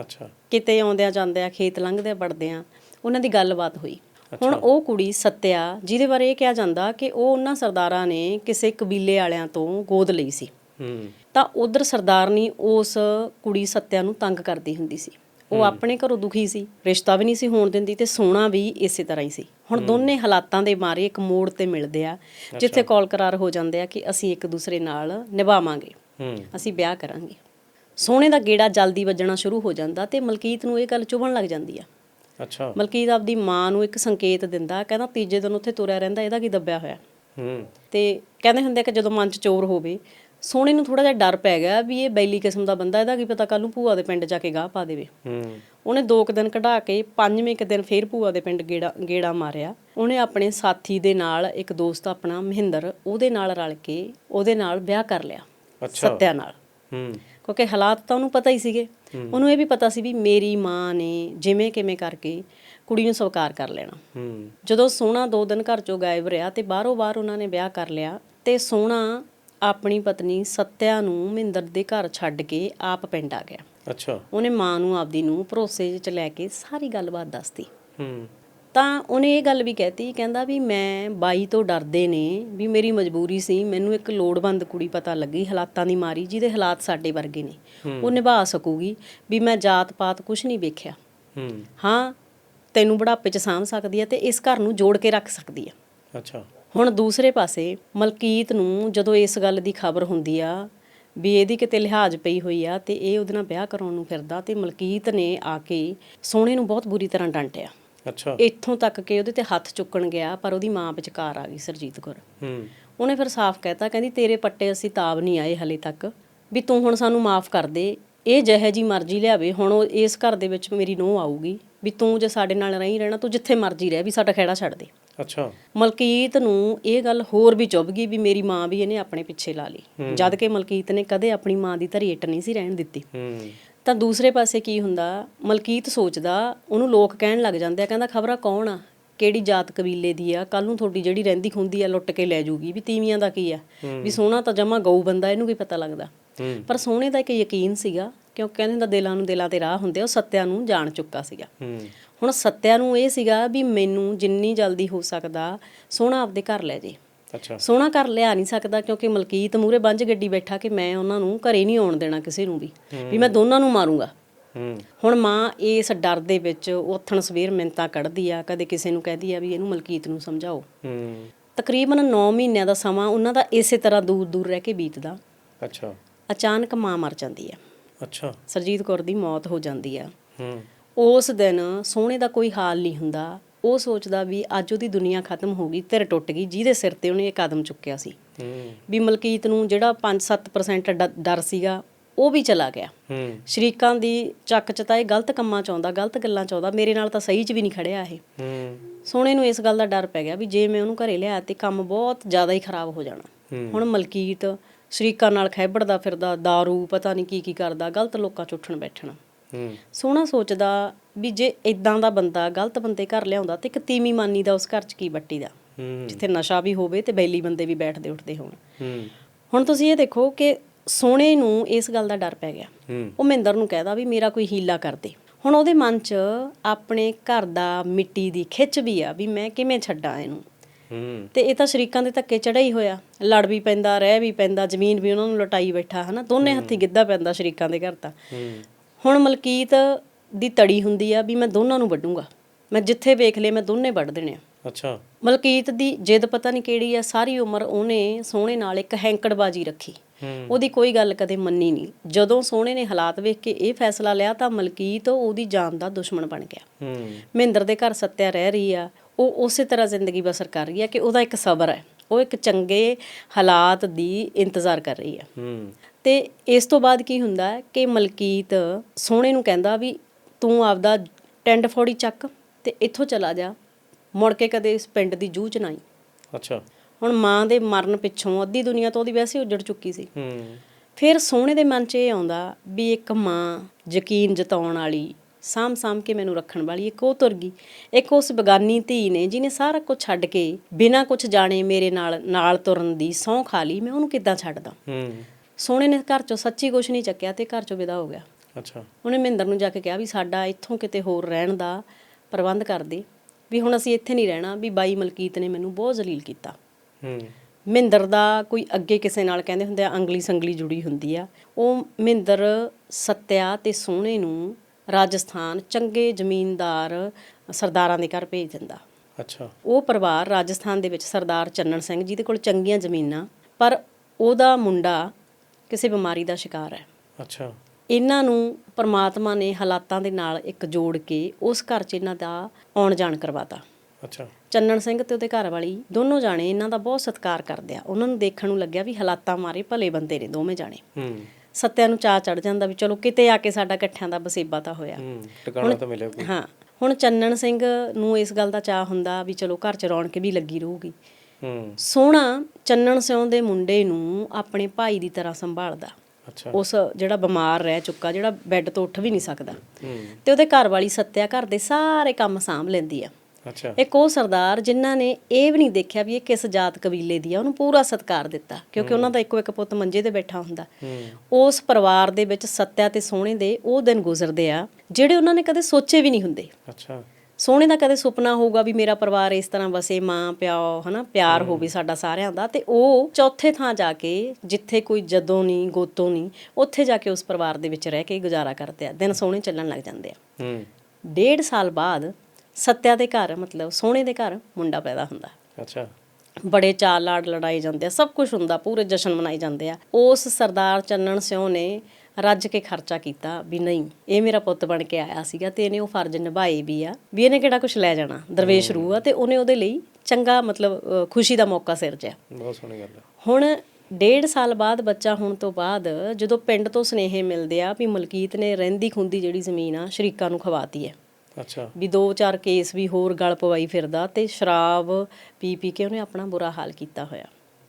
S2: ਅੱਛਾ।
S1: ਕਿਤੇ ਆਉਂਦਿਆਂ ਜਾਂਦਿਆਂ ਖੇਤ ਲੰਘਦਿਆਂ ਵੜਦਿਆਂ ਉਹਨਾਂ ਦੀ ਗੱਲਬਾਤ ਹੋਈ। ਹੁਣ ਉਹ ਕੁੜੀ ਸੱਤਿਆ ਜਿਹਦੇ ਬਾਰੇ ਇਹ ਕਿਹਾ ਜਾਂਦਾ ਕਿ ਉਹ ਉਹਨਾਂ ਸਰਦਾਰਾਂ ਨੇ ਕਿਸੇ ਕਬੀਲੇ ਵਾਲਿਆਂ ਤੋਂ ਗੋਦ ਲਈ ਸੀ।
S2: ਹੂੰ।
S1: ਤਾਂ ਉਧਰ ਸਰਦਾਰਨੀ ਉਸ ਕੁੜੀ ਸੱਤਿਆ ਨੂੰ ਤੰਗ ਕਰਦੀ ਹੁੰਦੀ ਸੀ। ਉਹ ਆਪਣੇ ਘਰੋਂ ਦੁਖੀ ਸੀ ਰਿਸ਼ਤਾ ਵੀ ਨਹੀਂ ਸੀ ਹੋਣ ਦਿੰਦੀ ਤੇ ਸੋਨਾ ਵੀ ਇਸੇ ਤਰ੍ਹਾਂ ਹੀ ਸੀ। ਹੁਣ ਦੋਨੇ ਹਾਲਾਤਾਂ ਦੇ ਮਾਰੇ ਇੱਕ ਮੋੜ ਤੇ ਮਿਲਦੇ ਆ ਜਿੱਥੇ ਕੌਲ ਕਰਾਰ ਹੋ ਜਾਂਦੇ ਆ ਕਿ ਅਸੀਂ ਇੱਕ ਦੂਸਰੇ ਨਾਲ ਨਿਭਾਵਾਂਗੇ। ਅਸੀਂ ਵਿਆਹ ਕਰਾਂਗੇ। ਸੋਹਣੇ ਦਾ ਗੇੜਾ ਜਲਦੀ ਵੱਜਣਾ ਸ਼ੁਰੂ ਹੋ ਜਾਂਦਾ ਤੇ ਮਲਕੀਤ ਨੂੰ ਇਹ ਗੱਲ ਚੁਭਣ ਲੱਗ ਜਾਂਦੀ ਆ।
S2: ਅੱਛਾ।
S1: ਮਲਕੀਤ ਆਪਦੀ ਮਾਂ ਨੂੰ ਇੱਕ ਸੰਕੇਤ ਦਿੰਦਾ ਕਹਿੰਦਾ ਤੀਜੇ ਦਿਨ ਉੱਥੇ ਤੁਰਿਆ ਰਹਿੰਦਾ ਇਹਦਾ ਕੀ ਦੱਬਿਆ ਹੋਇਆ?
S2: ਹੂੰ।
S1: ਤੇ ਕਹਿੰਦੇ ਹੁੰਦੇ ਆ ਕਿ ਜਦੋਂ ਮਨ 'ਚ ਚੋਰ ਹੋਵੇ ਸੋਹਣੇ ਨੂੰ ਥੋੜਾ ਜਿਹਾ ਡਰ ਪੈ ਗਿਆ ਵੀ ਇਹ ਬੈਲੀ ਕਿਸਮ ਦਾ ਬੰਦਾ ਇਹਦਾ ਕੀ ਪਤਾ ਕੱਲ ਨੂੰ ਭੂਆ ਦੇ ਪਿੰਡ ਜਾ ਕੇ ਗਾਹ ਪਾ ਦੇਵੇ।
S2: ਹੂੰ।
S1: ਉਹਨੇ ਦੋ ਕੁ ਦਿਨ ਕਢਾ ਕੇ ਪੰਜਵੇਂ ਕੁ ਦਿਨ ਫੇਰ ਭੂਆ ਦੇ ਪਿੰਡ ਗੇੜਾ ਗੇੜਾ ਮਾਰਿਆ। ਉਹਨੇ ਆਪਣੇ ਸਾਥੀ ਦੇ ਨਾਲ ਇੱਕ ਦੋਸਤ ਆਪਣਾ ਮਹਿੰਦਰ ਉਹਦੇ ਨਾਲ ਰਲ ਕੇ ਉਹਦੇ ਨਾਲ ਵਿਆਹ ਕਰ ਲਿਆ
S2: ਅੱਛਾ।
S1: ਸੱਤਿਆ ਨਾਲ।
S2: ਹੂੰ।
S1: ਕਿਉਂਕਿ ਹਾਲਾਤ ਤਾਂ ਉਹਨੂੰ ਪਤਾ ਹੀ ਸੀਗੇ। ਉਹਨੂੰ ਇਹ ਵੀ ਪਤਾ ਸੀ ਵੀ ਮੇਰੀ ਮਾਂ ਨੇ ਜਿਵੇਂ ਕਿਵੇਂ ਕਰਕੇ ਕੁੜੀ ਨੂੰ ਸਵੀਕਾਰ ਕਰ ਲੈਣਾ।
S2: ਹੂੰ।
S1: ਜਦੋਂ ਸੋਹਣਾ ਦੋ ਦਿਨ ਘਰ ਚੋਂ ਗਾਇਬ ਰਿਹਾ ਤੇ ਬਾਹਰੋਂ ਬਾਹਰ ਉਹਨਾਂ ਨੇ ਵਿਆਹ ਕਰ ਲਿਆ ਤੇ ਸੋਹਣਾ ਆਪਣੀ ਪਤਨੀ ਸੱਤਿਆ ਨੂੰ ਮਹਿੰਦਰ ਦੇ ਘਰ ਛੱਡ ਕੇ ਆਪ ਪਿੰਡ ਆ ਗਿਆ।
S2: ਅੱਛਾ।
S1: ਉਹਨੇ ਮਾਂ ਨੂੰ ਆਪਦੀ ਨੂੰ ਭਰੋਸੇ 'ਚ ਲੈ ਕੇ ਸਾਰੀ ਗੱਲਬਾਤ ਦੱਸਤੀ।
S2: ਹੂੰ।
S1: ਤਾਂ ਉਹਨੇ ਇਹ ਗੱਲ ਵੀ ਕਹਿਤੀ ਕਹਿੰਦਾ ਵੀ ਮੈਂ ਬਾਈ ਤੋਂ ਡਰਦੇ ਨੇ ਵੀ ਮੇਰੀ ਮਜਬੂਰੀ ਸੀ ਮੈਨੂੰ ਇੱਕ ਲੋੜਵੰਦ ਕੁੜੀ ਪਤਾ ਲੱਗੀ ਹਾਲਾਤਾਂ ਦੀ ਮਾਰੀ ਜਿਹਦੇ ਹਾਲਾਤ ਸਾਡੇ ਵਰਗੇ ਨੇ। ਉਹ ਨਿਭਾ ਸਕੂਗੀ ਵੀ ਮੈਂ ਜਾਤ ਪਾਤ ਕੁਝ ਨਹੀਂ ਵੇਖਿਆ।
S2: ਹੂੰ।
S1: ਹਾਂ ਤੈਨੂੰ ਬੁਢਾਪੇ 'ਚ ਸਾਂਭ ਸਕਦੀ ਹੈ ਤੇ ਇਸ ਘਰ ਨੂੰ ਜੋੜ ਕੇ ਰੱਖ ਸਕਦੀ ਹੈ
S2: ਅੱਛਾ।
S1: ਹੁਣ ਦੂਸਰੇ ਪਾਸੇ ਮਲਕੀਤ ਨੂੰ ਜਦੋਂ ਇਸ ਗੱਲ ਦੀ ਖਬਰ ਹੁੰਦੀ ਆ ਵੀ ਇਹਦੀ ਕਿਤੇ ਲਿਹਾਜ਼ ਪਈ ਹੋਈ ਆ ਤੇ ਇਹ ਉਹਦੇ ਨਾਲ ਵਿਆਹ ਕਰਾਉਣ ਨੂੰ ਫਿਰਦਾ ਤੇ ਮਲਕੀਤ ਨੇ ਆ ਕੇ ਸੋਹਣੇ ਨੂੰ ਬਹੁਤ ਬੁਰੀ ਤਰ੍ਹਾਂ ਡਾਂਟਿਆ।
S2: ਅੱਛਾ।
S1: ਇੱਥੋਂ ਤੱਕ ਕਿ ਉਹਦੇ ਤੇ ਹੱਥ ਚੁੱਕਣ ਗਿਆ ਪਰ ਉਹਦੀ ਮਾਂ ਵਿਚਕਾਰ ਆ ਗਈ ਸਰਜੀਤ ਕੌਰ।
S2: ਹੂੰ।
S1: ਉਹਨੇ ਫਿਰ ਸਾਫ਼ ਕਹਿਤਾ ਕਹਿੰਦੀ ਤੇਰੇ ਪੱਟੇ ਅਸੀਂ ਤਾਬ ਨਹੀਂ ਆਏ ਹਲੇ ਤੱਕ। ਵੀ ਤੂੰ ਹੁਣ ਸਾਨੂੰ ਮਾਫ ਕਰ ਦੇ। ਇਹ ਜਿਹੇ ਜੀ ਮਰਜ਼ੀ ਲਿਆਵੇ ਹੁਣ ਉਹ ਇਸ ਘਰ ਦੇ ਵਿੱਚ ਮੇਰੀ ਨੂੰਹ ਆਊਗੀ। ਵੀ ਤੂੰ ਜੇ ਸਾਡੇ ਨਾਲ ਰਹੀ ਰਹਿਣਾ ਤੂੰ ਜਿੱਥੇ ਮਰਜ਼ੀ ਰਹਿ ਵੀ ਸਾਡਾ ਖਹਿੜਾ ਛੱਡ ਦੇ।
S2: ਅੱਛਾ।
S1: ਮਲਕੀਤ ਨੂੰ ਇਹ ਗੱਲ ਹੋਰ ਵੀ ਚੁੱਭ ਗਈ ਵੀ ਮੇਰੀ ਮਾਂ ਵੀ ਇਹਨੇ ਆਪਣੇ ਪਿੱਛੇ ਲਾ ਲਈ। ਜਦ ਕਿ ਮਲਕੀਤ ਨੇ ਕਦੇ ਆਪਣੀ ਮਾਂ ਦੀ ਧਰੀ ਇੱਟ ਨਹੀਂ ਸੀ ਰਹਿਣ ਦਿੱਤੀ। ਤਾਂ ਦੂਸਰੇ ਪਾਸੇ ਕੀ ਹੁੰਦਾ ਮਲਕੀਤ ਸੋਚਦਾ ਉਹਨੂੰ ਲੋਕ ਕਹਿਣ ਲੱਗ ਜਾਂਦੇ ਆ ਕਹਿੰਦਾ ਖਬਰਾਂ ਕੌਣ ਆ? ਕਿਹੜੀ ਜਾਤ ਕਬੀਲੇ ਦੀ ਆ? ਕੱਲ ਨੂੰ ਤੁਹਾਡੀ ਜਿਹੜੀ ਰਹਿੰਦੀ ਖੁੰਦੀ ਆ ਲੁੱਟ ਕੇ ਲੈ ਜੂਗੀ। ਵੀ ਤੀਵੀਆਂ ਦਾ ਕੀ ਆ? ਵੀ ਸੋਹਣਾ ਤਾਂ ਜਮਾ ਗਊ ਬੰਦਾ ਇਹਨੂੰ ਕੀ ਪਤਾ ਲੱਗਦਾ? ਪਰ ਸੋਹਣੇ ਦਾ ਇੱਕ ਯਕੀਨ ਸੀਗਾ ਕਿਉਂਕਿ ਕਹਿੰਦੇ ਹੁੰਦਾ ਦਿਲਾਂ ਨੂੰ ਦਿਲਾਂ ਤੇ ਰਾਹ ਹੁੰਦੇ ਆ, ਉਹ ਸੱਤਿਆ ਨੂੰ ਜਾਣ ਚੁੱਕਾ ਸੀਗਾ। ਹੁਣ ਸੱਤਿਆ ਨੂੰ ਇਹ ਸੀਗਾ ਵੀ ਮੈਨੂੰ ਜਿੰਨੀ ਜਲਦੀ ਹੋ ਸਕਦਾ ਸੋਹਣਾ ਆਪਦੇ ਘਰ ਲੈ ਜੇ।
S2: ਅੱਛਾ।
S1: ਸੋਹਣਾ ਘਰ ਲਿਆ ਨਹੀਂ ਸਕਦਾ ਕਿਉਂਕਿ ਮਲਕੀਤ ਮੂਰੇ ਬੰਜ ਗੱਡੀ ਬੈਠਾ ਕਿ ਮੈਂ ਉਹਨਾਂ ਨੂੰ ਘਰੇ ਨਹੀਂ ਆਉਣ ਦੇਣਾ ਕਿਸੇ ਨੂੰ ਵੀ ਵੀ ਮੈਂ ਦੋਨਾਂ ਨੂੰ ਮਾਰੂੰਗਾ। ਹੁਣ ਮਾਂ ਇਸ ਡਰ ਦੇ ਵਿੱਚ ਉਥਣ ਸਵੇਰ ਮਿੰਤਾ ਕੱਢਦੀ ਆ ਕਦੇ ਕਿਸੇ ਨੂੰ ਕਹਦੀ ਆ ਵੀ ਇਹਨੂੰ ਮਲਕੀਤ ਨੂੰ ਸਮਝਾਓ। ਤਕਰੀਬਨ 9 ਮਹੀਨਿਆਂ ਦਾ ਸਮਾਂ ਉਹਨਾਂ ਦਾ ਇਸੇ ਤਰ੍ਹਾਂ ਦੂਰ ਦੂਰ ਰਹਿ ਕੇ ਬੀਤਦਾ।
S2: ਅੱਛਾ।
S1: ਅਚਾਨਕ ਮਾਂ ਮਰ ਜਾਂਦੀ ਆ।
S2: ਅੱਛਾ।
S1: ਸਰਜੀਤ ਕੌਰ ਦੀ ਮੌਤ ਹੋ ਜਾਂਦੀ ਆ।
S2: ਹੂੰ।
S1: ਉਸ ਦਿਨ ਸੋਹਣੇ ਦਾ ਕੋਈ ਹਾਲ ਨਹੀਂ ਹੁੰਦਾ। ਉਹ ਸੋਚਦਾ ਵੀ ਅੱਜ ਉਹਦੀ ਦੁਨੀਆ ਖਤਮ ਹੋ ਗਈ ਧਿਰ ਟੁੱਟ ਗਈ ਜਿਹਦੇ ਸਿਰ ਤੇ ਉਹਨੇ ਇਹ ਕਦਮ ਚੁੱਕਿਆ ਸੀ। ਵੀ ਮਲਕੀਤ ਨੂੰ ਜਿਹੜਾ 5-7% ਡ- ਡਰ ਸੀਗਾ ਉਹ ਵੀ ਚਲਾ ਗਿਆ। ਸ਼ਰੀਕਾਂ ਦੀ ਚੱਕ ਚ ਤਾਂ ਇਹ ਗਲਤ ਕੰਮਾਂ ਚ ਆਉਂਦਾ ਗਲਤ ਗੱਲਾਂ ਚ ਆਉਂਦਾ ਮੇਰੇ ਨਾਲ ਤਾਂ ਸਹੀ ਚ ਵੀ ਨਹੀਂ ਖੜਿਆ ਇਹ। ਸੋਹਣੇ ਨੂੰ ਇਸ ਗੱਲ ਦਾ ਡਰ ਪੈ ਗਿਆ ਵੀ ਜੇ ਮੈਂ ਉਹਨੂੰ ਘਰੇ ਲਿਆ ਤੇ ਕੰਮ ਬਹੁਤ ਜ਼ਿਆਦਾ ਹੀ ਖਰਾਬ ਹੋ ਜਾਣਾ। ਹੁਣ ਮਲਕੀਤ ਸ਼ਰੀਕਾਂ ਨਾਲ ਖੈਬੜਦਾ ਫਿਰਦਾ दारू ਪਤਾ ਨਹੀਂ ਕੀ ਕੀ ਕਰਦਾ ਗਲਤ ਲੋਕਾਂ ਚ ਉੱਠਣ ਬੈਠਣਾ। ਸੋਹਣਾ ਸੋਚਦਾ ਵੀ ਜੇ ਇਦਾਂ ਦਾ ਬੰਦਾ ਗਲਤ ਬੰਦੇ ਘਰ ਲਿਆਉਂਦਾ ਤੇ ਇੱਕ ਤੀਵੀਂ ਮਾਨੀ ਦਾ ਉਸ ਘਰ ਚ ਕੀ ਬੱਟੀ ਦਾ? ਜਿੱਥੇ ਨਸ਼ਾ ਵੀ ਹੋਵੇ ਤੇ ਬੈਲੀ ਬੰਦੇ ਵੀ ਬੈਠਦੇ ਉੱਠਦੇ ਹੋਣ। ਹੁਣ ਤੁਸੀਂ ਇਹ ਦੇਖੋ ਕਿ ਸੋਹਣੇ ਨੂੰ ਇਸ ਗੱਲ ਦਾ ਡਰ ਪੈ ਗਿਆ। ਉਹ ਮਹਿੰਦਰ ਨੂੰ ਕਹਿਦਾ ਵੀ ਮੇਰਾ ਕੋਈ ਹੀਲਾ ਕਰ ਦੇ। ਹੁਣ ਉਹਦੇ ਮਨ 'ਚ ਆਪਣੇ ਘਰ ਦਾ ਮਿੱਟੀ ਦੀ ਖਿੱਚ ਵੀ ਆ ਵੀ ਮੈਂ ਕਿਵੇਂ ਛੱਡਾਂ ਇਹਨੂੰ?
S2: ਹੂੰ।
S1: ਤੇ ਇਹ ਤਾਂ ਸ਼ਰੀਕਾਂ ਦੇ ਧੱਕੇ ਚੜਾ ਹੀ ਹੋਇਆ। ਲੜ ਵੀ ਪੈਂਦਾ ਰਹਿ ਵੀ ਪੈਂਦਾ ਜ਼ਮੀਨ ਵੀ ਉਹਨਾਂ ਨੂੰ ਲਟਾਈ ਬੈਠਾ ਹਨਾ? ਦੋਨੇ ਹੱਥੀ ਗਿੱਧਾ ਪੈਂਦਾ ਸ਼ਰੀਕਾਂ ਦੇ ਘਰ ਤਾਂ।
S2: ਹੂੰ।
S1: ਹੁਣ ਮਲਕੀਤ ਦੀ ਤੜੀ ਹੁੰਦੀ ਆ ਵੀ ਮੈਂ ਦੋਨਾਂ ਨੂੰ ਵੱਢੂੰਗਾ। ਮੈਂ ਜਿੱਥੇ ਵੇਖ ਲਏ ਮੈਂ ਦੋਨੇ ਵੱਢ ਦੇਣੇ ਆ।
S2: ਅੱਛਾ।
S1: ਮਲਕੀਤ ਦੀ ਜਿੱਦ ਪਤਾ ਨਹੀਂ ਕਿਹੜੀ ਆ ਸਾਰੀ ਉਮਰ ਉਹਨੇ ਸੋਹਣੇ ਨਾਲ ਇੱਕ ਹੈਂਕੜਬਾਜੀ ਰੱਖੀ। ਉਹਦੀ ਕੋਈ ਗੱਲ ਕਦੇ ਮੰਨੀ ਨਹੀਂ ਜਦੋਂ ਸੋਹਣੇ ਨੇ ਹਾਲਾਤ ਵੇਖ ਕੇ ਇਹ ਫੈਸਲਾ ਲਿਆ ਤਾਂ ਮਲਕੀਤ ਉਹਦੀ ਜਾਨ ਦਾ ਦੁਸ਼ਮਣ ਬਣ ਗਿਆ। ਮਹਿੰਦਰ ਦੇ ਘਰ ਸੱਤਿਆ ਰਹਿ ਰਹੀ ਆ। ਉਹ ਉਸੇ ਤਰ੍ਹਾਂ ਜ਼ਿੰਦਗੀ ਬਸਰ ਕਰ ਰਹੀ ਆ ਕਿ ਉਹਦਾ ਇੱਕ ਸਬਰ ਹੈ। ਉਹ ਇੱਕ ਚੰਗੇ ਹਾਲਾਤ ਦੀ ਇੰਤਜ਼ਾਰ ਕਰ ਰਹੀ ਆ।
S2: ਹੂੰ।
S1: ਤੇ ਇਸ ਤੋਂ ਬਾਅਦ ਕੀ ਹੁੰਦਾ ਕਿ ਮਲਕੀਤ ਸੋਹਣੇ ਨੂੰ ਕਹਿੰਦਾ ਵੀ ਤੂੰ ਆਪਦਾ ਟੈਂਡ ਫੋੜੀ ਚੱਕ ਤੇ ਇੱਥੋਂ ਚਲਾ ਜਾ। ਮੁੜ ਕੇ ਕਦੇ ਇਸ ਪਿੰਡ ਦੀ ਨਾ ਆਈ।
S2: ਅੱਛਾ।
S1: ਹੁਣ ਮਾਂ ਦੇ ਮਰਨ ਪਿੱਛੋਂ ਅੱਧੀ ਦੁਨੀਆ ਤੋਂ ਉਹਦੀ ਵੈਸੇ ਉੱਜੜ ਚੁੱਕੀ ਸੀ।
S2: ਹੂੰ।
S1: ਫਿਰ ਸੋਹਣੇ ਦੇ ਮਨ 'ਚ ਇਹ ਆਉਂਦਾ ਵੀ ਇੱਕ ਮਾਂ ਯਕੀਨ ਜਤਾਉਣ ਵਾਲੀ ਸਾਂਭ ਸਾਂਭ ਕੇ ਮੈਨੂੰ ਰੱਖਣ ਵਾਲੀ ਇੱਕ ਉਹ ਤੁਰ ਗਈ। ਇੱਕ ਉਸ ਬਗਾਨੀ ਧੀ ਨੇ ਜਿਹਨੇ ਸਾਰਾ ਕੁਝ ਛੱਡ ਕੇ ਬਿਨਾਂ ਕੁਝ ਜਾਣੇ ਮੇਰੇ ਨਾਲ ਨਾਲ ਤੁਰਨ ਦੀ ਸਹੁੰ ਖਾ ਲਈ ਮੈਂ ਉਹਨੂੰ ਕਿੱਦਾਂ ਛੱਡਦਾ?
S2: ਹੂੰ।
S1: ਸੋਹਣੇ ਨੇ ਘਰ 'ਚੋਂ ਸੱਚੀ ਕੁਝ ਨਹੀਂ ਚੱਕਿਆ ਤੇ ਘਰ 'ਚੋਂ ਵਿਦਾ ਹੋ ਗਿਆ।
S2: ਅੱਛਾ।
S1: ਉਹਨੇ ਮਹਿੰਦਰ ਨੂੰ ਜਾ ਕੇ ਕਿਹਾ ਵੀ ਸਾਡਾ ਇੱਥੋਂ ਕਿਤੇ ਹੋਰ ਰਹਿਣ ਦਾ ਪ੍ਰਬੰਧ ਕਰ ਦੇ ਵੀ ਹੁਣ ਅਸੀਂ ਇੱਥੇ ਨਹੀਂ ਰਹਿਣਾ ਵੀ ਬਾਈ ਮਲਕੀਤ ਨੇ ਮੈਨੂੰ ਬਹੁਤ ਜ਼ਲੀਲ ਕੀਤਾ।
S2: ਹੂੰ।
S1: ਮਹਿੰਦਰ ਦਾ ਕੋਈ ਅੱਗੇ ਕਿਸੇ ਨਾਲ ਕਹਿੰਦੇ ਹੁੰਦੇ ਆ ਅੰਗਲੀ ਸੰਗਲੀ ਜੁੜੀ ਹੁੰਦੀ ਆ। ਉਹ ਮਹਿੰਦਰ ਸੱਤਿਆ ਤੇ ਸੋਹਣੇ ਨੂੰ ਰਾਜਸਥਾਨ ਚੰਗੇ ਜ਼ਮੀਨਦਾਰ ਸਰਦਾਰਾਂ ਦੇ ਘਰ ਭੇਜ ਦਿੰਦਾ।
S2: ਅੱਛਾ।
S1: ਉਹ ਪਰਿਵਾਰ ਰਾਜਸਥਾਨ ਦੇ ਵਿੱਚ ਸਰਦਾਰ ਚੰਨਣ ਸਿੰਘ ਜਿਹਦੇ ਕੋਲ ਚੰਗੀਆਂ ਜ਼ਮੀਨਾਂ ਪਰ ਉਹਦਾ ਮੁੰਡਾ ਕਿਸੇ ਬਿਮਾਰੀ ਦਾ ਸ਼ਿਕਾਰ ਹੈ।
S2: ਅੱਛਾ।
S1: ਇਹਨਾਂ ਨੂੰ ਪਰਮਾਤਮਾ ਨੇ ਹਾਲਾਤਾਂ ਦੇ ਨਾਲ ਇੱਕ ਜੋੜ ਕੇ ਉਸ ਘਰ 'ਚ ਇਹਨਾਂ ਦਾ ਆਉਣ ਜਾਣ ਕਰਵਾਤਾ।
S2: ਅੱਛਾ।
S1: ਚੰਨਣ ਸਿੰਘ ਤੇ ਉਹਦੇ ਘਰ ਵਾਲੀ ਦੋਨੋਂ ਜਾਣੇ ਇਹਨਾਂ ਦਾ ਬਹੁਤ ਸਤਿਕਾਰ ਕਰਦੇ ਆ। ਉਹਨਾਂ ਨੂੰ ਦੇਖਣ ਨੂੰ ਲੱਗਿਆ ਵੀ ਹਾਲਾਤਾਂ ਮਾਰੇ ਭਲੇ ਬੰਦੇ ਨੇ ਦੋਵੇਂ ਜਾਣੇ।
S2: ਹੂੰ।
S1: ਸੱਤਿਆ ਨੂੰ ਚਾਹ ਚੜ ਜਾਂਦਾ ਵੀ ਚਲੋ ਕਿਤੇ ਆ ਕੇ ਸਾਡਾ ਇਕੱਠਿਆਂ ਦਾ ਵਸੇਬਾ ਤਾਂ ਹੋਇਆ।
S2: ਹੂੰ ਟਿਕਾਣਾ ਤਾਂ ਮਿਲਿਆ ਕੋਈ।
S1: ਹਾਂ ਹੁਣ ਚੰਨਣ ਸਿੰਘ ਨੂੰ ਇਸ ਗੱਲ ਦਾ ਚਾਹ ਹੁੰਦਾ ਵੀ ਚਲੋ ਘਰ ਚ ਰੌਣਕ ਵੀ ਲੱਗੀ ਰਹੂਗੀ।
S2: ਹੂੰ
S1: ਸੋਹਣਾ ਚੰਨਣ ਸਿਉਂ ਦੇ ਮੁੰਡੇ ਨੂੰ ਆਪਣੇ ਭਾਈ ਦੀ ਤਰ੍ਹਾਂ ਸੰਭਾਲਦਾ।
S2: ਅੱਛਾ।
S1: ਉਸ ਜਿਹੜਾ ਬਿਮਾਰ ਰਹਿ ਚੁੱਕਾ ਜਿਹੜਾ ਬੈੱਡ ਤੋਂ ਉੱਠ ਵੀ ਨਹੀਂ ਸਕਦਾ। ਤੇ ਉਹਦੇ ਘਰ ਵਾਲੀ ਸੱਤਿਆ ਘਰ ਦੇ ਸਾਰੇ ਕੰਮ ਸਾਂਭ ਲੈਂਦੀ ਆ।
S2: ਅੱਛਾ।
S1: ਇੱਕ ਉਹ ਸਰਦਾਰ ਜਿਨ੍ਹਾਂ ਨੇ ਇਹ ਵੀ ਨਹੀਂ ਦੇਖਿਆ ਵੀ ਇਹ ਕਿਸ ਜਾਤ ਕਬੀਲੇ ਦੀ ਆ ਉਹਨੂੰ ਪੂਰਾ ਸਤਿਕਾਰ ਦਿੱਤਾ ਕਿਉਂਕਿ ਉਹਨਾਂ ਦਾ ਇੱਕੋ ਇੱਕ ਪੁੱਤ ਮੰਜੇ ਤੇ ਬੈਠਾ ਹੁੰਦਾ। ਉਸ ਪਰਿਵਾਰ ਦੇ ਵਿੱਚ ਸੱਤਿਆ ਤੇ ਸੋਹਣੇ ਦੇ ਉਹ ਦਿਨ ਗੁਜ਼ਰਦੇ ਆ ਜਿਹੜੇ ਉਹਨਾਂ ਨੇ ਕਦੇ ਸੋਚੇ ਵੀ ਨਹੀਂ ਹੁੰਦੇ।
S2: ਅੱਛਾ।
S1: ਸੋਹਣੇ ਦਾ ਕਦੇ ਸੁਪਨਾ ਹੋਊਗਾ ਵੀ ਮੇਰਾ ਪਰਿਵਾਰ ਇਸ ਤਰ੍ਹਾਂ ਵਸੇ ਮਾਂ ਪਿਓ ਹਨਾ ਪਿਆਰ ਹੋਵੇ ਸਾਡਾ ਸਾਰਿਆਂ ਦਾ ਤੇ ਉਹ ਚੌਥੇ ਥਾਂ ਜਾ ਕੇ ਜਿੱਥੇ ਕੋਈ ਜਦੋਂ ਨਹੀਂ ਗੋਤੋਂ ਨਹੀਂ ਉੱਥੇ ਜਾ ਕੇ ਉਸ ਪਰਿਵਾਰ ਦੇ ਵਿੱਚ ਰਹਿ ਕੇ ਗੁਜ਼ਾਰਾ ਕਰਦੇ ਆ ਦਿਨ ਸੋਹਣੇ ਚੱਲਣ ਲੱਗ ਜਾਂਦੇ ਆ।
S2: ਹੂੰ
S1: ਡੇਢ ਸਾਲ ਬਾਅਦ ਸੱਤਿਆ ਦੇ ਘਰ ਮਤਲਬ ਸੋਹਣੇ ਦੇ ਘਰ ਮੁੰਡਾ ਪੈਦਾ ਹੁੰਦਾ।
S2: ਅੱਛਾ।
S1: ਬੜੇ ਚਾਅ ਲਾਡ ਲੜਾਏ ਜਾਂਦੇ ਆ ਸਭ ਕੁਝ ਹੁੰਦਾ ਪੂਰੇ ਜਸ਼ਨ ਮਨਾਏ ਜਾਂਦੇ ਆ। ਉਸ ਸਰਦਾਰ ਚੰਨਣ ਸਿਉ ਨੇ ਰੱਜ ਕੇ ਖਰਚਾ ਕੀਤਾ ਵੀ ਨਹੀਂ ਇਹ ਮੇਰਾ ਪੁੱਤ ਬਣ ਕੇ ਆਇਆ ਸੀਗਾ ਤੇ ਇਹਨੇ ਉਹ ਫਰਜ਼ ਨਿਭਾਏ ਵੀ ਆ ਵੀ ਇਹਨੇ ਕਿਹੜਾ ਕੁਝ ਲੈ ਜਾਣਾ ਦਰਵੇਸ਼ ਰੂ ਆ ਤੇ ਉਹਨੇ ਉਹਦੇ ਲਈ ਚੰਗਾ ਮਤਲਬ ਖੁਸ਼ੀ ਦਾ ਮੌਕਾ ਸਿਰਜਿਆ।
S2: ਬਹੁਤ ਸੋਹਣੀ ਗੱਲ ਹੈ
S1: ਹੁਣ ਡੇਢ ਸਾਲ ਬਾਅਦ ਬੱਚਾ ਹੋਣ ਤੋਂ ਬਾਅਦ ਜਦੋਂ ਪਿੰਡ ਤੋਂ ਸੁਨੇਹੇ ਮਿਲਦੇ ਆ ਵੀ ਮਲਕੀਤ ਨੇ ਰਹਿੰਦੀ ਖੁੰਦੀ ਜਿਹੜੀ ਜ਼ਮੀਨ ਆ ਸ਼ਰੀਕਾਂ ਨੂੰ ਖਵਾਤੀ ਹੈ।
S2: ਅੱਛਾ।
S1: ਵੀ ਦੋ ਚਾਰ ਕੇਸ ਵੀ ਹੋਰ ਗਲ ਪਵਾਈ ਫਿਰਦਾ ਤੇ ਸ਼ਰਾਬ ਪੀ ਪੀ ਕੇ ਉਹਨੇ ਆਪਣਾ ਬੁਰਾ ਹਾਲ ਕੀਤਾ ਹੋਇਆ।